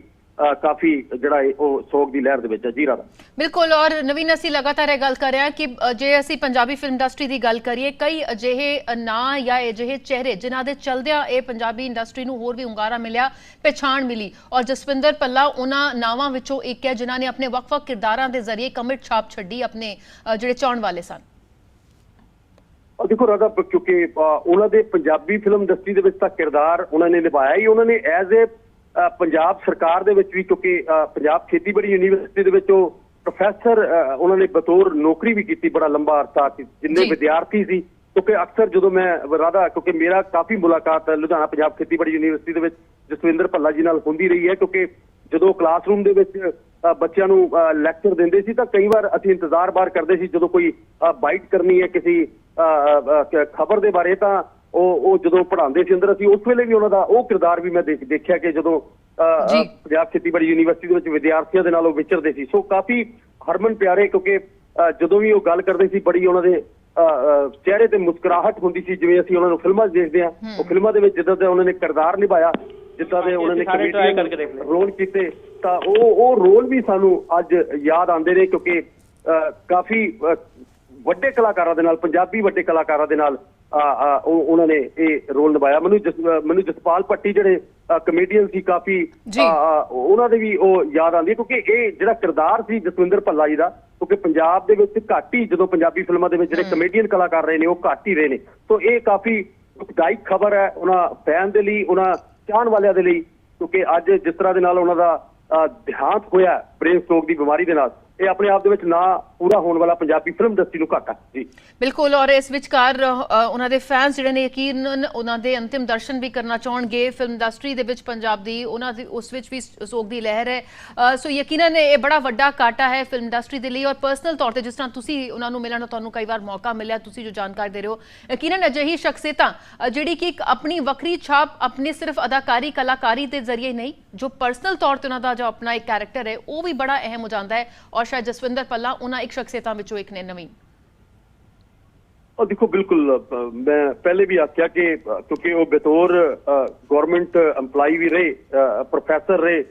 ਕਾਫੀ ਜਿਹੜਾ ਉਹ ਸੋਗ ਦੀ ਲਹਿਰ ਦੇ ਵਿੱਚ ਹੈ। ਜੀ ਰਾਧਾ। ਬਿਲਕੁਲ, ਔਰ ਨਵੀਨ ਅਸੀਂ ਲਗਾਤਾਰ ਇਹ ਗੱਲ ਕਰ ਰਹੇ ਹਾਂ ਕਿ ਜੇ ਅਸੀਂ ਪੰਜਾਬੀ ਫਿਲਮ ਇੰਡਸਟਰੀ ਦੀ ਗੱਲ ਕਰੀਏ, ਕਈ ਅਜਿਹੇ ਨਾਂ ਜਾਂ ਅਜਿਹੇ ਚਿਹਰੇ ਜਿਨ੍ਹਾਂ ਦੇ ਚਲਦਿਆਂ ਇਹ ਪੰਜਾਬੀ ਇੰਡਸਟਰੀ ਨੂੰ ਹੋਰ ਵੀ ਹੁੰਗਾਰਾ ਮਿਲਿਆ, ਪਛਾਣ ਮਿਲੀ। ਔਰ ਜਸਵਿੰਦਰ ਪੱਲਾ, ਉਹਨਾਂ ਨਾਵਾਂ ਵਿੱਚੋਂ ਇੱਕ ਹੈ ਜਿਨ੍ਹਾਂ ਨੇ ਆਪਣੇ ਵੱਖ-ਵੱਖ ਕਿਰਦਾਰਾਂ ਦੇ ਜ਼ਰੀਏ ਕਮਿਟ ਛਾਪ ਛੱਡੀ ਆਪਣੇ ਜਿਹੜੇ ਚਾਹਣ ਵਾਲੇ ਸਨ। ਦੇਖੋ ਰਾਧਾ ਪ- ਕਿਉਂਕਿ ਅ, ਉਹਨਾਂ ਦੇ ਪੰਜਾਬੀ ਫਿਲਮ ਇੰਡਸਟਰੀ ਦੇ ਵਿੱਚ ਤਾਂ ਕਿਰਦਾਰ ਉਹਨਾਂ ਨੇ ਨਿਭਾਇਆ ਹੀ ਉਹਨਾਂ ਨੇ ਐਜ਼ ਏ ਪੰਜਾਬ ਸਰਕਾਰ ਦੇ ਵਿੱਚ ਵੀ ਕਿਉਂਕਿ ਅ, ਪੰਜਾਬ ਖੇਤੀਬਾੜੀ ਯੂਨੀਵਰਸਿਟੀ ਦੇ ਵਿੱਚ ਉਹ ਪ੍ਰੋਫੈਸਰ ਅ, ਉਹਨਾਂ ਨੇ ਬਤੌਰ ਨੌਕਰੀ ਵੀ ਕੀਤੀ ਬੜਾ ਲੰਬਾ ਅਰਸਾ ਕਿ ਜਿੰਨੇ। ਵਿਦਿਆਰਥੀ ਸੀ ਕਿਉਂਕਿ ਅਕਸਰ ਜਦੋਂ ਮੈਂ ਰਾਧਾ ਕਿਉਂਕਿ ਮੇਰਾ ਕਾਫੀ ਮੁਲਾਕਾਤ ਲੁਧਿਆਣਾ ਪੰਜਾਬ ਖੇਤੀਬਾੜੀ ਯੂਨੀਵਰਸਿਟੀ ਦੇ ਵਿੱਚ ਜਸਵਿੰਦਰ ਭੱਲਾ ਜੀ ਨਾਲ ਹੁੰਦੀ ਰਹੀ ਹੈ ਕਿਉਂਕਿ ਜਦੋਂ ਕਲਾਸਰੂਮ ਦੇ ਵਿੱਚ ਅ, ਬੱਚਿਆਂ ਨੂੰ ਲੈਕਚਰ ਦਿੰਦੇ ਸੀ ਤਾਂ ਕਈ ਵਾਰ ਅਸੀਂ ਇੰਤਜ਼ਾਰ ਬਾਰ ਕਰਦੇ ਸੀ ਜਦੋਂ ਕੋਈ ਬਾਈਟ ਕਰਨੀ ਹੈ ਕਿਸੇ ਖਬਰ ਦੇ ਬਾਰੇ ਤਾਂ ਉਹ ਉਹ ਜਦੋਂ ਪੜ੍ਹਾਉਂਦੇ ਸੀ ਅੰਦਰ ਅਸੀਂ ਉਸ ਵੇਲੇ ਵੀ ਉਹਨਾਂ ਦਾ ਉਹ ਕਿਰਦਾਰ ਵੀ ਮੈਂ ਦੇਖ- ਦੇਖਿਆ ਕਿ ਜਦੋਂ। ਪੰਜਾਬ ਖੇਤੀਬਾੜੀ ਯੂਨੀਵਰਸਿਟੀ ਦੇ ਵਿੱਚ ਵਿਦਿਆਰਥੀਆਂ ਦੇ ਨਾਲ ਉਹ ਵਿਚਰਦੇ ਸੀ ਸੋ ਕਾਫੀ ਹਰਮਨ ਪਿਆਰੇ ਕਿਉਂਕਿ ਜਦੋਂ ਵੀ ਉਹ ਗੱਲ ਕਰਦੇ ਸੀ ਬੜੀ ਉਹਨਾਂ ਦੇ ਚਿਹਰੇ ਤੇ ਮੁਸਕਰਾਹਟ ਹੁੰਦੀ ਸੀ ਜਿਵੇਂ ਅਸੀਂ ਉਹਨਾਂ ਨੂੰ ਫਿਲਮਾਂ 'ਚ ਦੇਖਦੇ ਹਾਂ ਉਹ ਫਿਲਮਾਂ ਦੇ ਵਿੱਚ ਜਿੱਦਾਂ ਦਾ ਉਹਨਾਂ ਨੇ ਕਿਰਦਾਰ ਨਿਭਾਇਆ ਜਿੱਦਾਂ ਦੇ ਉਹਨਾਂ ਨੇ ਲਏ। ਰੋਲ ਕੀਤੇ ਤਾਂ ਉਹ ਉਹ ਰੋਲ ਵੀ ਸਾਨੂੰ ਅੱਜ ਯਾਦ ਆਉਂਦੇ ਨੇ ਕਿਉਂਕਿ ਕਾਫੀ ਵੱਡੇ ਕਲਾਕਾਰਾਂ ਦੇ ਨਾਲ ਪੰਜਾਬੀ ਵੱਡੇ ਕਲਾਕਾਰਾਂ ਦੇ ਨਾਲ ਉਹਨਾਂ ਨੇ ਇਹ ਰੋਲ ਨਿਭਾਇਆ। ਮੈਨੂੰ ਜਸ- ਮੈਨੂੰ ਜਸਪਾਲ ਪੱਟੀ ਜਿਹੜੇ ਕਮੇਡੀਅਨ ਸੀ ਕਾਫੀ ਉਹਨਾਂ ਦੇ ਵੀ ਉਹ ਯਾਦ ਆਉਂਦੀ ਕਿਉਂਕਿ ਇਹ ਜਿਹੜਾ ਕਿਰਦਾਰ ਸੀ ਜਸਵਿੰਦਰ ਭੱਲਾ ਜੀ ਦਾ ਕਿਉਂਕਿ ਪੰਜਾਬ ਦੇ ਵਿੱਚ ਘੱਟ ਹੀ ਜਦੋਂ ਪੰਜਾਬੀ ਫਿਲਮਾਂ ਦੇ ਵਿੱਚ ਜਿਹੜੇ ਕਮੇਡੀਅਨ ਕਲਾਕਾਰ ਰਹੇ ਨੇ ਉਹ ਘੱਟ ਹੀ ਰਹੇ ਨੇ। ਸੋ ਇਹ ਕਾਫੀ ਦੁਖਦਾਇਕ ਖਬਰ ਹੈ ਉਹਨਾਂ ਫੈਨ ਦੇ ਲਈ ਉਹਨਾਂ ਚਾਹਣ ਵਾਲਿਆਂ ਦੇ ਲਈ ਕਿਉਂਕਿ ਅੱਜ ਜਿਸ ਤਰ੍ਹਾਂ ਦੇ ਨਾਲ ਉਹਨਾਂ ਦਾ ਦੇਹਾਂਤ ਹੋਇਆ ਬ੍ਰੇਨ ਸਟ੍ਰੋਕ ਦੀ ਬਿਮਾਰੀ ਦੇ ਨਾਲ ਇਹ ਆਪਣੇ ਆਪ ਦੇ ਵਿੱਚ ਨਾ ਪੂਰਾ ਹੋਣ ਵਾਲਾ ਪੰਜਾਬੀ ਫਿਲਮ ਇੰਡਸਟਰੀ ਨੂੰ ਘਾਟਾ। ਜੀ। ਬਿਲਕੁਲ, ਔਰ ਇਸ ਵਿਚਕਾਰ ਉਹਨਾਂ ਦੇ ਫੈਨਸ ਜਿਹੜੇ ਨੇ ਯਕੀਨਨ ਉਹਨਾਂ ਦੇ ਅੰਤਿਮ ਦਰਸ਼ਨ ਵੀ ਕਰਨਾ ਚਾਹਣਗੇ। ਫਿਲਮ ਇੰਡਸਟਰੀ ਦੇ ਵਿੱਚ ਪੰਜਾਬ ਦੀ, ਉਹਨਾਂ ਦੀ, ਉਸ ਵਿੱਚ ਵੀ ਸੋਗ ਦੀ ਲਹਿਰ ਹੈ। ਸੋ ਯਕੀਨਨ ਇਹ ਬੜਾ ਵੱਡਾ ਕਾਟਾ ਹੈ ਫਿਲਮ ਇੰਡਸਟਰੀ ਦੇ ਲਈ। ਔਰ ਪਰਸਨਲ ਤੌਰ ਤੇ ਜਿਸ ਤਰ੍ਹਾਂ ਤੁਸੀਂ ਉਹਨਾਂ ਨੂੰ ਮਿਲਣ ਦਾ ਤੁਹਾਨੂੰ ਕਈ ਵਾਰ ਮੌਕਾ ਮਿਲਿਆ, ਤੁਸੀਂ ਜੋ ਜਾਣਕਾਰੀ ਦੇ ਰਹੇ ਹੋ, ਯਕੀਨਨ ਅਜਿਹੀ ਸ਼ਖਸੀਅਤਾਂ ਜਿਹੜੀ ਕਿ ਇੱਕ ਆਪਣੀ ਵੱਖਰੀ ਛਾਪ, ਆਪਣੇ ਸਿਰਫ ਅਦਾਕਾਰੀ, ਕਲਾਕਾਰੀ ਦੇ ਜ਼ਰੀਏ ਨਹੀਂ, ਜੋ ਪਰਸਨਲ ਤੌਰ ਤੇ ਉਹਨਾਂ ਦਾ ਜੋ ਆਪਣਾ ਇੱਕ ਕੈਰੈਕਟਰ ਹੈ, ਉਹ ਵੀ ਬੜਾ ਅਹਿਮ ਹੋ ਜਾਂਦਾ ਹੈ। ਔਰ ਸ਼ਾਇਦ ਜਸਵਿੰਦਰ ਪੱਲਾ, ਉਹਨਾਂ ਇੱਕ ਸ਼ਖਸੀਅਤਾਂ ਵਿੱਚੋਂ ਇੱਕ ਨੇ ਨਵੀਂ। ਉਹ ਦੇਖੋ, ਬਿਲਕੁਲ ਮੈਂ ਪਹਿਲੇ ਵੀ ਆਖਿਆ ਕਿ ਕਿਉਂਕਿ ਉਹ ਬਤੌਰ ਗਵਰਨਮੈਂਟ EMPLOYE ਵੀ ਰਹੇ ਪ੍ਰੋਫੈਸਰ ਰਹੇ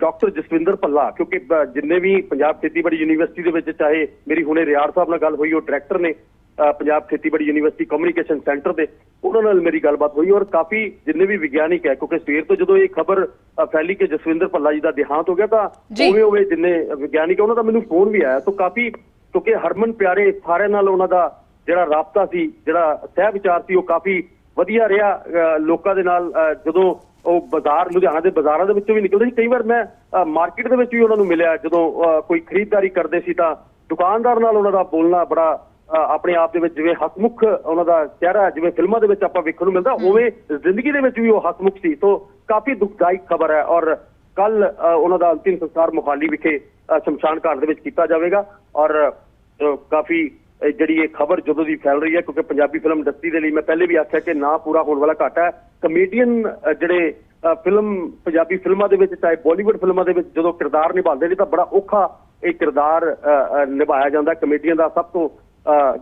ਡਾਕਟਰ ਜਸਵਿੰਦਰ ਭੱਲਾ, ਕਿਉਂਕਿ ਜਿੰਨੇ ਵੀ ਪੰਜਾਬ ਖੇਤੀਬਾੜੀ ਯੂਨੀਵਰਸਿਟੀ ਦੇ ਵਿੱਚ ਚਾਹੇ ਮੇਰੀ ਹੁਣੇ ਰਿਆੜ ਸਾਹਿਬ ਨਾਲ ਗੱਲ ਹੋਈ, ਉਹ ਡਾਇਰੈਕਟਰ ਨੇ। ਪੰਜਾਬ ਖੇਤੀਬਾੜੀ ਯੂਨੀਵਰਸਿਟੀ ਕਮਿਊਨੀਕੇਸ਼ਨ ਸੈਂਟਰ ਦੇ ਉਹਨਾਂ ਨਾਲ ਮੇਰੀ ਗੱਲਬਾਤ ਹੋਈ ਔਰ ਕਾਫੀ ਜਿੰਨੇ ਵੀ ਵਿਗਿਆਨਿਕ ਹੈ ਕਿਉਂਕਿ ਸਵੇਰ ਤੋਂ ਜਦੋਂ ਇਹ ਖਬਰ ਫੈਲੀ ਕਿ ਜਸਵਿੰਦਰ ਭੱਲਾ ਜੀ ਦਾ ਦੇਹਾਂਤ ਹੋ ਗਿਆ ਤਾਂ। ਉਵੇਂ ਉਵੇਂ ਜਿੰਨੇ ਵਿਗਿਆਨਿਕ ਉਹਨਾਂ ਦਾ ਮੈਨੂੰ ਫੋਨ ਵੀ ਆਇਆ। ਤਾਂ ਕਾਫੀ ਕਿਉਂਕਿ ਹਰਮਨ ਪਿਆਰੇ ਸਾਰਿਆਂ ਨਾਲ ਉਹਨਾਂ ਦਾ ਜਿਹੜਾ ਰਾਬਤਾ ਸੀ ਜਿਹੜਾ ਸਹਿ ਵਿਚਾਰ ਸੀ ਉਹ ਕਾਫੀ ਵਧੀਆ ਰਿਹਾ। ਲੋਕਾਂ ਦੇ ਨਾਲ ਜਦੋਂ ਉਹ ਬਾਜ਼ਾਰ ਲੁਧਿਆਣਾ ਦੇ ਬਾਜ਼ਾਰਾਂ ਦੇ ਵਿੱਚੋਂ ਵੀ ਨਿਕਲਦੇ ਸੀ ਕਈ ਵਾਰ ਮੈਂ ਮਾਰਕੀਟ ਦੇ ਵਿੱਚ ਵੀ ਉਹਨਾਂ ਨੂੰ ਮਿਲਿਆ। ਜਦੋਂ ਕੋਈ ਖਰੀਦਦਾਰੀ ਕਰਦੇ ਸੀ ਤਾਂ ਦੁਕਾਨਦਾਰ ਨਾਲ ਉਹਨਾਂ ਦਾ ਬੋਲਣਾ ਬੜਾ ਆਪਣੇ ਆਪ ਦੇ ਵਿੱਚ ਜਿਵੇਂ ਹਸਮੁਖ ਉਹਨਾਂ ਦਾ ਚਿਹਰਾ ਜਿਵੇਂ ਫਿਲਮਾਂ ਦੇ ਵਿੱਚ ਆਪਾਂ ਵੇਖਣ ਨੂੰ ਮਿਲਦਾ ਉਵੇਂ ਜ਼ਿੰਦਗੀ ਦੇ ਵਿੱਚ ਵੀ ਉਹ ਹਸਮੁਖ ਸੀ। ਤੋਂ ਕਾਫੀ ਦੁਖਦਾਇਕ ਖਬਰ ਹੈ ਔਰ ਕੱਲ ਉਹਨਾਂ ਦਾ ਅੰਤਿਮ ਸੰਸਕਾਰ ਮੁਹਾਲੀ ਵਿਖੇ ਸ਼ਮਸ਼ਾਨ ਘਾਟ ਦੇ ਵਿੱਚ ਕੀਤਾ ਜਾਵੇਗਾ ਔਰ ਕਾਫੀ ਜਿਹੜੀ ਇਹ ਖਬਰ ਜਦੋਂ ਦੀ ਫੈਲ ਰਹੀ ਹੈ ਕਿਉਂਕਿ ਪੰਜਾਬੀ ਫਿਲਮ ਇੰਡਸਟਰੀ ਦੇ ਲਈ ਮੈਂ ਪਹਿਲੇ ਵੀ ਆਖਿਆ ਕਿ ਨਾ ਪੂਰਾ ਹੋਣ ਵਾਲਾ ਘਾਟਾ ਹੈ। ਕਮੇਡੀਅਨ ਜਿਹੜੇ ਫਿਲਮ ਪੰਜਾਬੀ ਫਿਲਮਾਂ ਦੇ ਵਿੱਚ ਚਾਹੇ ਬਾਲੀਵੁੱਡ ਫਿਲਮਾਂ ਦੇ ਵਿੱਚ ਜਦੋਂ ਕਿਰਦਾਰ ਨਿਭਾਉਂਦੇ ਨੇ ਤਾਂ ਬੜਾ ਔਖਾ ਇਹ ਕਿਰਦਾਰ ਨਿਭਾਇਆ ਜਾਂਦਾ ਕਮੇਡੀਅਨ ਦਾ ਸਭ ਤੋਂ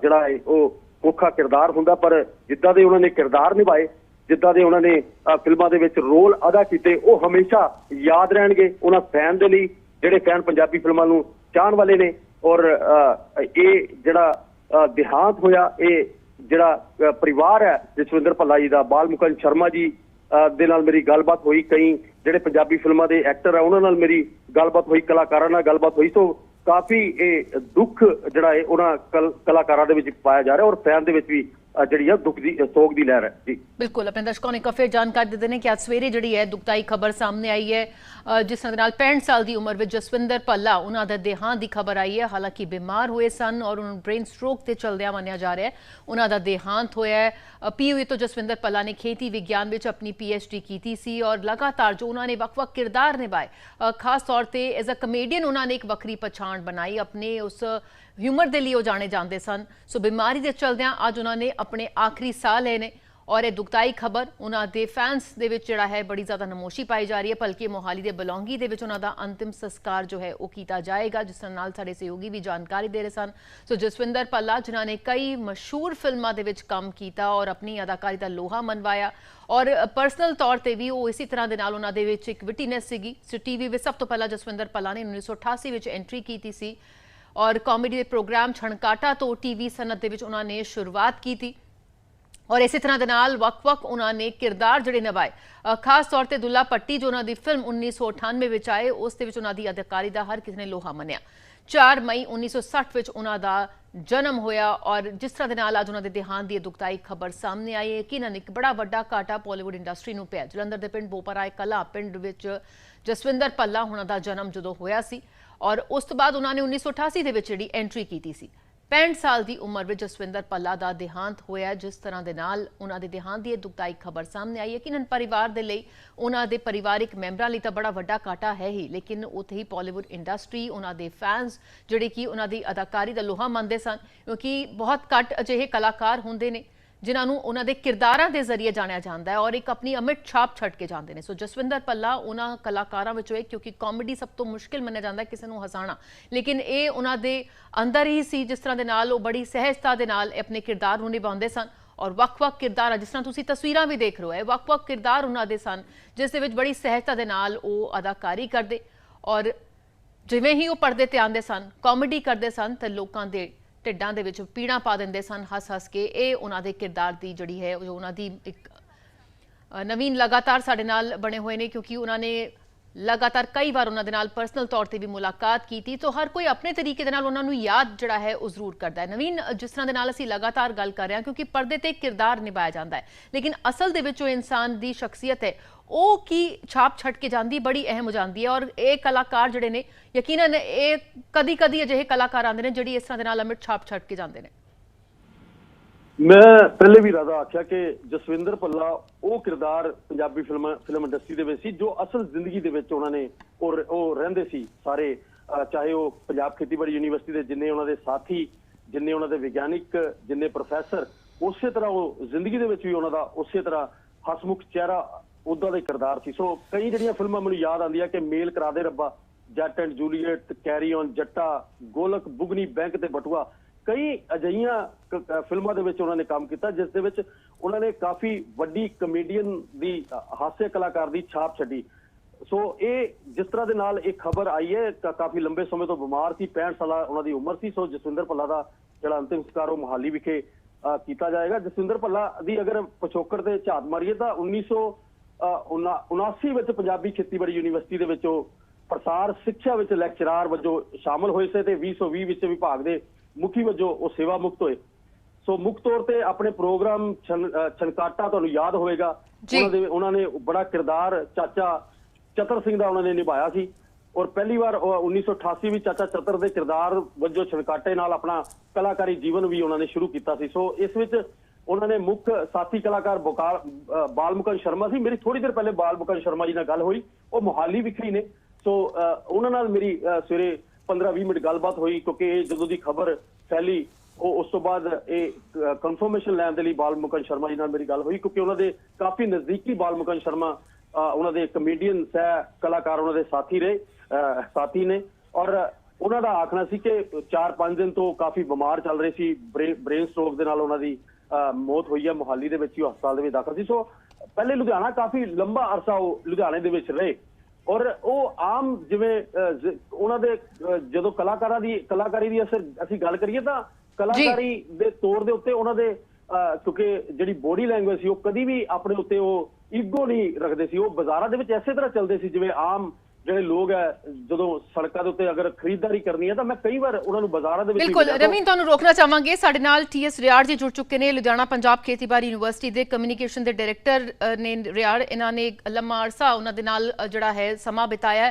ਜਿਹੜਾ ਹੈ ਉਹ ਔਖਾ ਕਿਰਦਾਰ ਹੁੰਦਾ ਪਰ ਜਿੱਦਾਂ ਦੇ ਉਹਨਾਂ ਨੇ ਕਿਰਦਾਰ ਨਿਭਾਏ ਜਿੱਦਾਂ ਦੇ ਉਹਨਾਂ ਨੇ ਫਿਲਮਾਂ ਦੇ ਵਿੱਚ ਰੋਲ ਅਦਾ ਕੀਤੇ ਉਹ ਹਮੇਸ਼ਾ ਯਾਦ ਰਹਿਣਗੇ ਉਹਨਾਂ ਫੈਨ ਦੇ ਲਈ ਜਿਹੜੇ ਫੈਨ ਪੰਜਾਬੀ ਫਿਲਮਾਂ ਨੂੰ ਚਾਹਣ ਵਾਲੇ ਨੇ। ਔਰ ਅਹ, ਇਹ ਜਿਹੜਾ ਅਹ, ਦੇਹਾਂਤ ਹੋਇਆ ਇਹ ਜਿਹੜਾ ਪਰਿਵਾਰ ਹੈ ਜਸਵਿੰਦਰ ਭੱਲਾ ਜੀ ਦਾ ਬਾਲ ਮੁਕੰਦ ਸ਼ਰਮਾ ਜੀ ਅਹ, ਦੇ ਨਾਲ ਮੇਰੀ ਗੱਲਬਾਤ ਹੋਈ ਕਈ ਜਿਹੜੇ ਪੰਜਾਬੀ ਫਿਲਮਾਂ ਦੇ ਐਕਟਰ ਆ ਉਹਨਾਂ ਨਾਲ ਮੇਰੀ ਗੱਲਬਾਤ ਹੋਈ ਕਲਾਕਾਰਾਂ ਨਾਲ ਗੱਲਬਾਤ ਹੋਈ ਸੋ ਕਾਫੀ ਇਹ ਦੁੱਖ ਜਿਹੜਾ ਹੈ ਉਹਨਾਂ ਕਲ- ਕਲਾਕਾਰਾਂ ਦੇ ਵਿੱਚ ਪਾਇਆ ਜਾ ਰਿਹਾ ਔਰ ਫੈਨ ਦੇ ਵਿੱਚ ਵੀ ਜਿਹੜੀ ਆ ਦੁੱਖ ਦੀ ਸੋਗ ਦੀ ਲਹਿਰ ਹੈ। ਜੀ। ਬਿਲਕੁਲ ਆਪਣੇ ਦਰਸ਼ਕਾਂ ਨੂੰ ਇੱਕ ਫਿਰ ਜਾਣਕਾਰੀ ਦੇ ਦਿੰਦੇ ਕਿ ਅੱਜ ਸਵੇਰੇ ਜਿਹੜੀ ਹੈ ਦੁਖਦਾਈ ਖਬਰ ਸਾਹਮਣੇ ਆਈ ਹੈ। ਜਿਸ ਦੇ ਨਾਲ 65 ਸਾਲ ਦੀ ਉਮਰ ਵਿੱਚ ਜਸਵਿੰਦਰ ਭੱਲਾ, ਉਹਨਾਂ ਦਾ ਦੇਹਾਂਤ ਦੀ ਖਬਰ ਆਈ ਹੈ। ਹਾਲਾਂਕਿ ਬਿਮਾਰ ਹੋਏ ਸਨ ਔਰ ਉਹਨਾਂ ਨੂੰ ਬ੍ਰੇਨ ਸਟ੍ਰੋਕ ਤੇ ਚਲਦਿਆਂ ਮੰਨਿਆ ਜਾ ਰਿਹਾ ਹੈ। ਉਹਨਾਂ ਦਾ ਦੇਹਾਂਤ ਹੋਇਆ ਹੈ। ਪੀਯੂ ਤੋਂ ਜਸਵਿੰਦਰ ਭੱਲਾ ਨੇ ਖੇਤੀ ਵਿਗਿਆਨ ਵਿੱਚ ਆਪਣੀ ਪੀਐਚਡੀ ਕੀਤੀ ਸੀ ਔਰ ਲਗਾਤਾਰ ਜੋ ਉਹਨਾਂ ਨੇ ਵੱਖ-ਵੱਖ ਕਿਰਦਾਰ ਨਿਭਾਏ ਖਾਸ ਤੌਰ ਤੇ ਐਜ਼ ਅ ਕਮੇਡੀਅਨ ਉਹਨਾਂ ਨੇ ਇੱਕ ਵੱਖਰੀ ਪਛਾਣ ਬਣਾਈ। ਆਪਣੇ ਉਸ ਹਿਊਮਰ ਦੇ ਲਈ ਉਹ ਜਾਣੇ ਜਾਂਦੇ ਸਨ। ਸੋ ਬਿਮਾਰੀ ਦੇ ਚਲਦਿਆਂ ਅੱਜ ਉਹਨਾਂ ਨੇ ਆਪਣੇ ਆਖਰੀ ਸਾਹ ਲਏ ਨੇ। ਔਰ ਇਹ ਦੁਖਦਾਈ ਖਬਰ ਉਹਨਾਂ ਦੇ ਫੈਨਸ ਦੇ ਵਿੱਚ ਜਿਹੜਾ ਹੈ ਬੜੀ ਜ਼ਿਆਦਾ ਨਮੋਸ਼ੀ ਪਾਈ ਜਾ ਰਹੀ ਹੈ ਭਲਕੇ ਮੋਹਾਲੀ ਦੇ ਬਲੌਂਗੀ ਦੇ ਵਿੱਚ ਉਹਨਾਂ ਦਾ ਅੰਤਿਮ ਸੰਸਕਾਰ ਜੋ ਹੈ ਉਹ ਕੀਤਾ ਜਾਏਗਾ, ਜਿਸ ਨਾਲ ਸਾਡੇ ਸਹਿਯੋਗੀ ਵੀ ਜਾਣਕਾਰੀ ਦੇ ਰਹੇ ਸਨ। ਸੋ ਜਸਵਿੰਦਰ ਪੱਲਾ ਜਿਨ੍ਹਾਂ ਨੇ ਕਈ ਮਸ਼ਹੂਰ ਫਿਲਮਾਂ ਦੇ ਵਿੱਚ ਕੰਮ ਕੀਤਾ ਔਰ ਆਪਣੀ ਅਦਾਕਾਰੀ ਦਾ ਲੋਹਾ ਮਨਵਾਇਆ। ਔਰ ਪਰਸਨਲ ਤੌਰ ਤੇ ਵੀ ਉਹ ਇਸੇ ਤਰ੍ਹਾਂ ਦੇ ਨਾਲ ਉਹਨਾਂ ਦੇ ਵਿੱਚ ਇੱਕ ਵਿਟੀਨੈਸ ਸੀਗੀ। ਸੋ ਟੀਵੀ ਵਿੱਚ ਸਭ ਤੋਂ ਪਹਿਲਾਂ ਜਸਵਿੰਦਰ ਪੱਲਾ ਨੇ 1988 ਵਿੱਚ ਐਂਟਰੀ ਕੀਤੀ ਸੀ। ਔਰ ਕਾਮੇਡੀ ਦੇ ਪ੍ਰੋਗਰਾਮ ਛਣਕਾਟਾ ਤੋਂ ਟੀਵੀ ਸਨਅਤ ਦੇ ਵਿੱਚ ਉਹਨਾਂ ਨੇ ਸ਼ੁਰੂਆਤ ਕੀਤੀ। ਔਰ ਇਸੇ ਤਰ੍ਹਾਂ ਦੇ ਨਾਲ ਵਕ-ਵਕ ਉਹਨਾਂ ਨੇ ਕਿਰਦਾਰ ਜਿਹੜੇ ਨਿਭਾਏ। ਖਾਸ ਤੌਰ ਤੇ ਦੁੱਲਾ ਪੱਟੀ ਜੋ ਉਹਨਾਂ ਦੀ ਫਿਲਮ 1998 ਵਿੱਚ ਆਏ, ਉਸ ਦੇ ਵਿੱਚ ਉਹਨਾਂ ਦੀ ਅਦਾਕਾਰੀ ਦਾ ਹਰ ਕਿਸੇ ਨੇ ਲੋਹਾ ਮੰਨਿਆ। 4 ਮਈ 1960 ਵਿੱਚ ਉਹਨਾਂ ਦਾ ਜਨਮ ਹੋਇਆ ਔਰ ਜਿਸ ਤਰ੍ਹਾਂ ਦੇ ਨਾਲ ਅੱਜ ਉਹਨਾਂ ਦੇ ਦੇਹਾਂਤ ਦੀ ਦੁਖਦਾਈ ਖਬਰ ਸਾਹਮਣੇ ਆਈ ਹੈ ਕਿ ਇਹਨਾਂ ਨੇ ਇੱਕ ਬੜਾ ਵੱਡਾ ਘਾਟਾ ਬਾਲੀਵੁੱਡ ਇੰਡਸਟਰੀ ਨੂੰ ਪਿਆ ਜਲੰਧਰ ਦੇ ਪਿੰਡ ਬੋਪਰਾਏ ਕਲਾ ਪਿੰਡ ਵਿੱਚ ਜਸਵਿੰਦਰ ਪੱਲਾ ਉਹਨਾਂ ਦਾ ਜਨਮ ਜਦੋਂ ਹੋਇਆ ਸੀ। ਔਰ ਉਸ ਤੋਂ ਬਾਅਦ ਉਹਨਾਂ ਨੇ 1988 ਦੇ ਵਿੱਚ ਜਿਹੜੀ ਐਂਟਰੀ ਕੀਤੀ ਸੀ। 65 ਸਾਲ ਦੀ ਉਮਰ ਵਿੱਚ ਜਸਵਿੰਦਰ ਪੱਲਾ ਦਾ ਦੇਹਾਂਤ ਹੋਇਆ। ਜਿਸ ਤਰ੍ਹਾਂ ਦੇ ਨਾਲ ਉਹਨਾਂ ਦੇ ਦੇਹਾਂਤ ਦੀ ਇਹ ਦੁਖਦਾਈ ਖਬਰ ਸਾਹਮਣੇ ਆਈ ਹੈ। ਕਿ ਇਹਨਾਂ ਪਰਿਵਾਰ ਦੇ ਲਈ ਉਹਨਾਂ ਦੇ ਪਰਿਵਾਰਿਕ ਮੈਂਬਰਾਂ ਲਈ ਤਾਂ ਬੜਾ ਵੱਡਾ ਕਾਟਾ ਹੈ ਹੀ, ਲੇਕਿਨ ਉੱਥੇ ਹੀ ਬਾਲੀਵੁੱਡ ਇੰਡਸਟਰੀ ਉਹਨਾਂ ਦੇ ਫੈਨਸ ਜਿਹੜੇ ਕਿ ਉਹਨਾਂ ਦੀ ਅਦਾਕਾਰੀ ਦਾ ਲੋਹਾ ਮੰਨਦੇ ਸਨ, ਕਿਉਂਕਿ ਬਹੁਤ ਘੱਟ ਅਜਿਹੇ ਕਲਾਕਾਰ ਹੁੰਦੇ ਨੇ। ਜਿਨ੍ਹਾਂ ਨੂੰ ਉਹਨਾਂ ਦੇ ਕਿਰਦਾਰਾਂ ਦੇ ਜ਼ਰੀਏ ਜਾਣਿਆ ਜਾਂਦਾ ਹੈ ਔਰ ਇੱਕ ਆਪਣੀ ਅਮਿਟ ਛਾਪ ਛੱਡ ਕੇ ਜਾਂਦੇ ਨੇ। ਸੋ ਜਸਵਿੰਦਰ ਪੱਲਾ ਉਹਨਾਂ ਕਲਾਕਾਰਾਂ ਵਿੱਚੋਂ ਇੱਕ ਕਿਉਂਕਿ ਕਾਮੇਡੀ ਸਭ ਤੋਂ ਮੁਸ਼ਕਿਲ ਮੰਨਿਆ ਜਾਂਦਾ ਹੈ ਕਿਸੇ ਨੂੰ ਹਸਾਉਣਾ। ਲੇਕਿਨ ਇਹ ਉਹਨਾਂ ਦੇ ਅੰਦਰ ਹੀ ਸੀ, ਜਿਸ ਤਰ੍ਹਾਂ ਦੇ ਨਾਲ ਉਹ ਬੜੀ ਸਹਿਜਤਾ ਦੇ ਨਾਲ ਆਪਣੇ ਕਿਰਦਾਰ ਨੂੰ ਨਿਭਾਉਂਦੇ ਸਨ। ਔਰ ਵੱਖ-ਵੱਖ ਕਿਰਦਾਰ, ਜਿਸ ਤਰ੍ਹਾਂ ਤੁਸੀਂ ਤਸਵੀਰਾਂ ਵੀ ਦੇਖ ਰਹੇ ਹੋ, ਇਹ ਵੱਖ-ਵੱਖ ਕਿਰਦਾਰ ਉਹਨਾਂ ਦੇ ਸਨ, ਜਿਸ ਦੇ ਵਿੱਚ ਬੜੀ ਸਹਿਜਤਾ ਦੇ ਨਾਲ ਉਹ ਅਦਾਕਾਰੀ ਕਰਦੇ। ਔਰ ਜਿਵੇਂ ਹੀ ਉਹ ਪਰਦੇ ਤੇ ਆਉਂਦੇ ਸਨ ਕਾਮੇਡੀ ਕਰਦੇ ਸਨ, ਤਾਂ ਲੋਕਾਂ ਦੇ ਢਿੱਡਾਂ ਦੇ ਵਿੱਚ ਪੀੜਾਂ ਪਾ ਦਿੰਦੇ ਸਨ ਹੱਸ-ਹੱਸ ਕੇ। ਇਹ ਉਹਨਾਂ ਦੇ ਕਿਰਦਾਰ ਦੀ ਜਿਹੜੀ ਹੈ ਜੋ ਉਹਨਾਂ ਦੀ ਇੱਕ ਨਵੀਨ ਲਗਾਤਾਰ ਸਾਡੇ ਨਾਲ ਬਣੇ ਹੋਏ ਨੇ ਕਿਉਂਕਿ ਉਹਨਾਂ ਨੇ ਲਗਾਤਾਰ ਕਈ ਵਾਰ ਉਹਨਾਂ ਦੇ ਨਾਲ ਪਰਸਨਲ ਤੌਰ ਤੇ ਵੀ ਮੁਲਾਕਾਤ ਕੀਤੀ। ਤਾਂ ਹਰ ਕੋਈ ਆਪਣੇ ਤਰੀਕੇ ਦੇ ਨਾਲ ਉਹਨਾਂ ਨੂੰ ਯਾਦ ਜਿਹੜਾ ਹੈ, ਉਹ ਜ਼ਰੂਰ ਕਰਦਾ ਹੈ। ਨਵੀਨ ਜਿਸ ਤਰ੍ਹਾਂ ਦੇ ਨਾਲ ਅਸੀਂ ਲਗਾਤਾਰ ਗੱਲ ਕਰ ਰਹੇ ਹਾਂ ਕਿਉਂਕਿ ਪਰਦੇ ਤੇ ਕਿਰਦਾਰ ਨਿਭਾਇਆ ਜਾਂਦਾ ਹੈ। ਲੇਕਿਨ ਅਸਲ ਦੇ ਵਿੱਚ ਜੋ ਇਨਸਾਨ ਦੀ ਸ਼ਖਸੀਅਤ ਹੈ। ਉਹ ਕੀ ਛਾਪ ਛੱਡ ਕੇ ਜਾਂਦੀ, ਬੜੀ ਅਹਿਮ ਹੋ ਜਾਂਦੀ ਹੈ। ਔਰ ਇਹ ਕਲਾਕਾਰ ਜਿਹੜੇ ਨੇ, ਯਕੀਨਨ ਇਹ ਕਦੀ-ਕਦੀ ਅਜਿਹੇ ਕਲਾਕਾਰ ਆਉਂਦੇ ਨੇ ਜਿਹੜੀ ਇਸ ਤਰ੍ਹਾਂ ਦੇ ਨਾਲ ਅਮਿਟ ਛਾਪ ਛੱਡ ਕੇ ਜਾਂਦੇ ਨੇ। ਮੈਂ ਪਹਿਲੇ ਵੀ ਰਾਦਾ ਆਖਿਆ ਕਿ ਜਸਵਿੰਦਰ ਪੱਲਾ ਉਹ ਕਿਰਦਾਰ ਪੰਜਾਬੀ ਫਿਲਮ ਫਿਲਮ ਇੰਡਸਟਰੀ ਦੇ ਵਿੱਚ ਸੀ, ਜੋ ਅਸਲ ਜ਼ਿੰਦਗੀ ਦੇ ਵਿੱਚ ਉਹਨਾਂ ਨੇ ਉਹ ਉਹ ਰਹਿੰਦੇ ਸੀ ਸਾਰੇ। ਚਾਹੇ ਉਹ ਪੰਜਾਬ ਖੇਤੀਬਾੜੀ ਯੂਨੀਵਰਸਿਟੀ ਦੇ ਜਿੰਨੇ ਉਹਨਾਂ ਦੇ ਸਾਥੀ, ਜਿੰਨੇ ਉਹਨਾਂ ਦੇ ਵਿਗਿਆਨਿਕ, ਜਿੰਨੇ ਪ੍ਰੋਫੈਸਰ, ਉਸੇ ਤਰ੍ਹਾਂ ਉਹ ਜ਼ਿੰਦਗੀ ਦੇ ਵਿੱਚ ਵੀ ਉਹਨਾਂ ਦਾ ਉਸੇ ਤਰ੍ਹਾਂ ਹਸਮੁਖ ਚਿਹਰਾ ਉਦਾਂ ਦੇ ਕਿਰਦਾਰ ਸੀ। ਸੋ ਕਈ ਜਿਹੜੀਆਂ ਫਿਲਮਾਂ ਮੈਨੂੰ ਯਾਦ ਆਉਂਦੀਆਂ ਕਿ ਮੇਲ ਕਰਾ ਦੇ ਰੱਬਾ Jatt and Juliet carry on Jatta Golak Bugni bank ਤੇ ਬਟੂਆ ਕਈ ਅਜਈਆਂ ਫਿਲਮਾਂ ਦੇ ਵਿੱਚ ਉਹਨਾਂ ਨੇ ਕੰਮ ਕੀਤਾ ਜਿਸ ਦੇ ਵਿੱਚ ਉਹਨਾਂ ਨੇ ਕਾਫੀ ਵੱਡੀ ਕਮੇਡੀਅਨ ਦੀ ਹਾਸੇ ਕਲਾਕਾਰ ਦੀ ਛਾਪ ਛੱਡੀ। ਸੋ ਇਹ ਜਿਸ ਤਰ੍ਹਾਂ ਦੇ ਨਾਲ ਇਹ ਖਬਰ ਆਈ ਹੈ ਕਾਫੀ ਲੰਬੇ ਸਮੇਂ ਤੋਂ ਬਿਮਾਰ ਸੀ 65 ਸਾਲਾ ਉਹਨਾਂ ਦੀ ਉਮਰ ਸੀ। ਸੋ ਜਸਵਿੰਦਰ ਭੱਲਾ ਦਾ ਜਿਹੜਾ ਅੰਤਿਮ ਸੰਸਕਾਰ ਉਹ ਮੋਹਾਲੀ ਵਿਖੇ ਅ, ਕੀਤਾ ਜਾਏਗਾ। ਜਸਵਿੰਦਰ ਭੱਲਾ ਦੀ ਅਗਰ ਪਿਛੋਕੜ ਤੇ ਝਾਤ ਮਾਰੀਏ ਤਾਂ 1979 ਵਿੱਚ ਪੰਜਾਬੀ ਖੇਤੀਬਾੜੀ ਯੂਨੀਵਰਸਿਟੀ ਦੇ ਵਿੱਚ ਉਹ ਪ੍ਰਸਾਰ ਸਿੱਖਿਆ ਵਿੱਚ ਲੈਕਚਰਾਰ ਵਜੋਂ ਸ਼ਾਮਲ ਹੋਏ ਸੀ ਤੇ 2020 ਵਿੱਚ ਵਿਭਾਗ ਦੇ ਮੁਖੀ ਵਜੋਂ ਉਹ ਸੇਵਾ ਮੁਕਤ ਹੋਏ। ਸੋ ਮੁੱਖ ਤੌਰ ਤੇ ਆਪਣੇ ਪ੍ਰੋਗਰਾਮ ਛਨਕਾਟਾ ਤੁਹਾਨੂੰ ਯਾਦ ਹੋਵੇਗਾ। ਉਹਨਾਂ ਦੇ ਉਹਨਾਂ ਨੇ ਬੜਾ ਕਿਰਦਾਰ ਚਾਚਾ ਚਤਰ ਸਿੰਘ ਦਾ ਉਹਨਾਂ ਨੇ ਨਿਭਾਇਆ ਸੀ। ਔਰ ਪਹਿਲੀ ਵਾਰ ਉਹ 1988 ਵਿੱਚ ਚਾਚਾ ਚਤਰ ਦੇ ਕਿਰਦਾਰ ਵਜੋਂ ਛਣਕਾਟੇ ਨਾਲ ਆਪਣਾ ਕਲਾਕਾਰੀ ਜੀਵਨ ਵੀ ਉਹਨਾਂ ਨੇ ਸ਼ੁਰੂ ਕੀਤਾ ਸੀ। ਸੋ ਇਸ ਵਿੱਚ ਉਹਨਾਂ ਨੇ ਮੁੱਖ ਸਾਥੀ ਕਲਾਕਾਰ ਬੋਕਾਰ ਅ, ਬਾਲਮੁਕਨ ਸ਼ਰਮਾ ਸੀ। ਮੇਰੀ ਥੋੜੀ ਦੇਰ ਪਹਿਲੇ ਬਾਲਮੁਕਨ ਸ਼ਰਮਾ ਜੀ ਨਾਲ ਗੱਲ ਹੋਈ। ਉਹ ਮੋਹਾਲੀ ਵਿਖੇ ਨੇ। ਸੋ ਉਹਨਾਂ ਨਾਲ ਮੇਰੀ ਸਵੇਰੇ 15-20 ਮਿੰਟ ਗੱਲਬਾਤ ਹੋਈ ਕਿਉਂਕਿ ਇਹ ਜਦੋਂ ਦੀ ਖਬਰ ਫੈਲੀ ਉਹ ਉਸ ਤੋਂ ਬਾਅਦ ਇਹ ਕਨਫਰਮੇਸ਼ਨ ਲੈਣ ਦੇ ਲਈ ਬਾਲਮੁਕਨ ਸ਼ਰਮਾ ਜੀ ਨਾਲ ਮੇਰੀ ਗੱਲ ਹੋਈ ਕਿਉਂਕਿ ਉਹਨਾਂ ਦੇ ਕਾਫੀ ਨਜ਼ਦੀਕੀ ਬਾਲਮੁਕਨ ਸ਼ਰਮਾ ਉਹਨਾਂ ਦੇ ਕਮੇਡੀਅਨ ਸਹਿ ਕਲਾਕਾਰ ਉਹਨਾਂ ਦੇ ਸਾਥੀ ਰਹੇ ਅ, ਸਾਥੀ ਨੇ। ਔਰ ਉਹਨਾਂ ਦਾ ਆਖਣਾ ਸੀ ਕਿ 4-5 ਦਿਨ ਤੋਂ ਕਾਫੀ ਬਿਮਾਰ ਚੱਲ ਰਹੇ ਸੀ। ਬ੍ਰੇਨ ਸਟ੍ਰੋਕ ਦੇ ਨਾਲ ਉਹਨਾਂ ਦੀ ਮੌਤ ਹੋਈ ਹੈ ਮੁਹਾਲੀ ਦੇ ਵਿੱਚ ਹੀ ਹਸਪਤਾਲ ਦੇ ਵਿੱਚ ਦਾਖਲ ਸੀ। ਸੋ ਪਹਿਲੇ ਲੁਧਿਆਣਾ ਕਾਫੀ ਲੰਬਾ ਅਰਸਾ ਉਹ ਲੁਧਿਆਣੇ ਦੇ ਵਿੱਚ ਰਹੇ। ਔਰ ਉਹ ਆਮ ਜਿਵੇਂ ਉਹਨਾਂ ਦੇ ਜਦੋਂ ਕਲਾਕਾਰਾਂ ਦੀ ਕਲਾਕਾਰੀ ਦੀ ਅਸਰ ਅਸੀਂ ਗੱਲ ਕਰੀਏ ਤਾਂ ਕਲਾਕਾਰੀ ਦੇ ਤੌਰ ਦੇ ਉੱਤੇ ਉਹਨਾਂ ਦੇ ਕਿਉਂਕਿ ਜਿਹੜੀ ਬੋਡੀ ਲੈਂਗੁਏਜ ਸੀ ਉਹ ਕਦੀ ਵੀ ਆਪਣੇ ਉੱਤੇ ਉਹ ਈਗੋ ਨਹੀਂ ਰੱਖਦੇ ਸੀ। ਉਹ ਬਾਜ਼ਾਰਾਂ ਦੇ ਵਿੱਚ ਐਸੇ ਤਰ੍ਹਾਂ ਚੱਲਦੇ ਸੀ ਜਿਵੇਂ ਆਮ ਜਿਹੜੇ ਲੋਕ ਹੈ ਜਦੋਂ ਸੜਕਾਂ ਦੇ ਉੱਤੇ ਅਗਰ ਖਰੀਦਦਾਰੀ ਕਰਨੀ ਹੈ ਤਾਂ ਮੈਂ ਕਈ ਵਾਰ ਉਹਨਾਂ ਨੂੰ ਬਾਜ਼ਾਰਾਂ ਦੇ ਵਿੱਚ ਬਿਲਕੁਲ। ਰਵੀਨ ਤੁਹਾਨੂੰ ਰੋਕਣਾ ਚਾਹਾਂਗੇ। ਸਾਡੇ ਨਾਲ ਟੀਐਸ ਰਿਆੜ ਜੀ ਜੁੜ ਚੁੱਕੇ ਨੇ ਲੁਧਿਆਣਾ ਪੰਜਾਬ ਖੇਤੀਬਾੜੀ ਯੂਨੀਵਰਸਿਟੀ ਦੇ ਕਮਿਊਨੀਕੇਸ਼ਨ ਦੇ ਡਾਇਰੈਕਟਰ ਨੇ ਰਿਆੜ। ਇਹਨਾਂ ਨੇ ਲੰਮਾ ਅਰਸਾ ਉਹਨਾਂ ਦੇ ਨਾਲ ਜਿਹੜਾ ਹੈ ਸਮਾਂ ਬਿਤਾਇਆ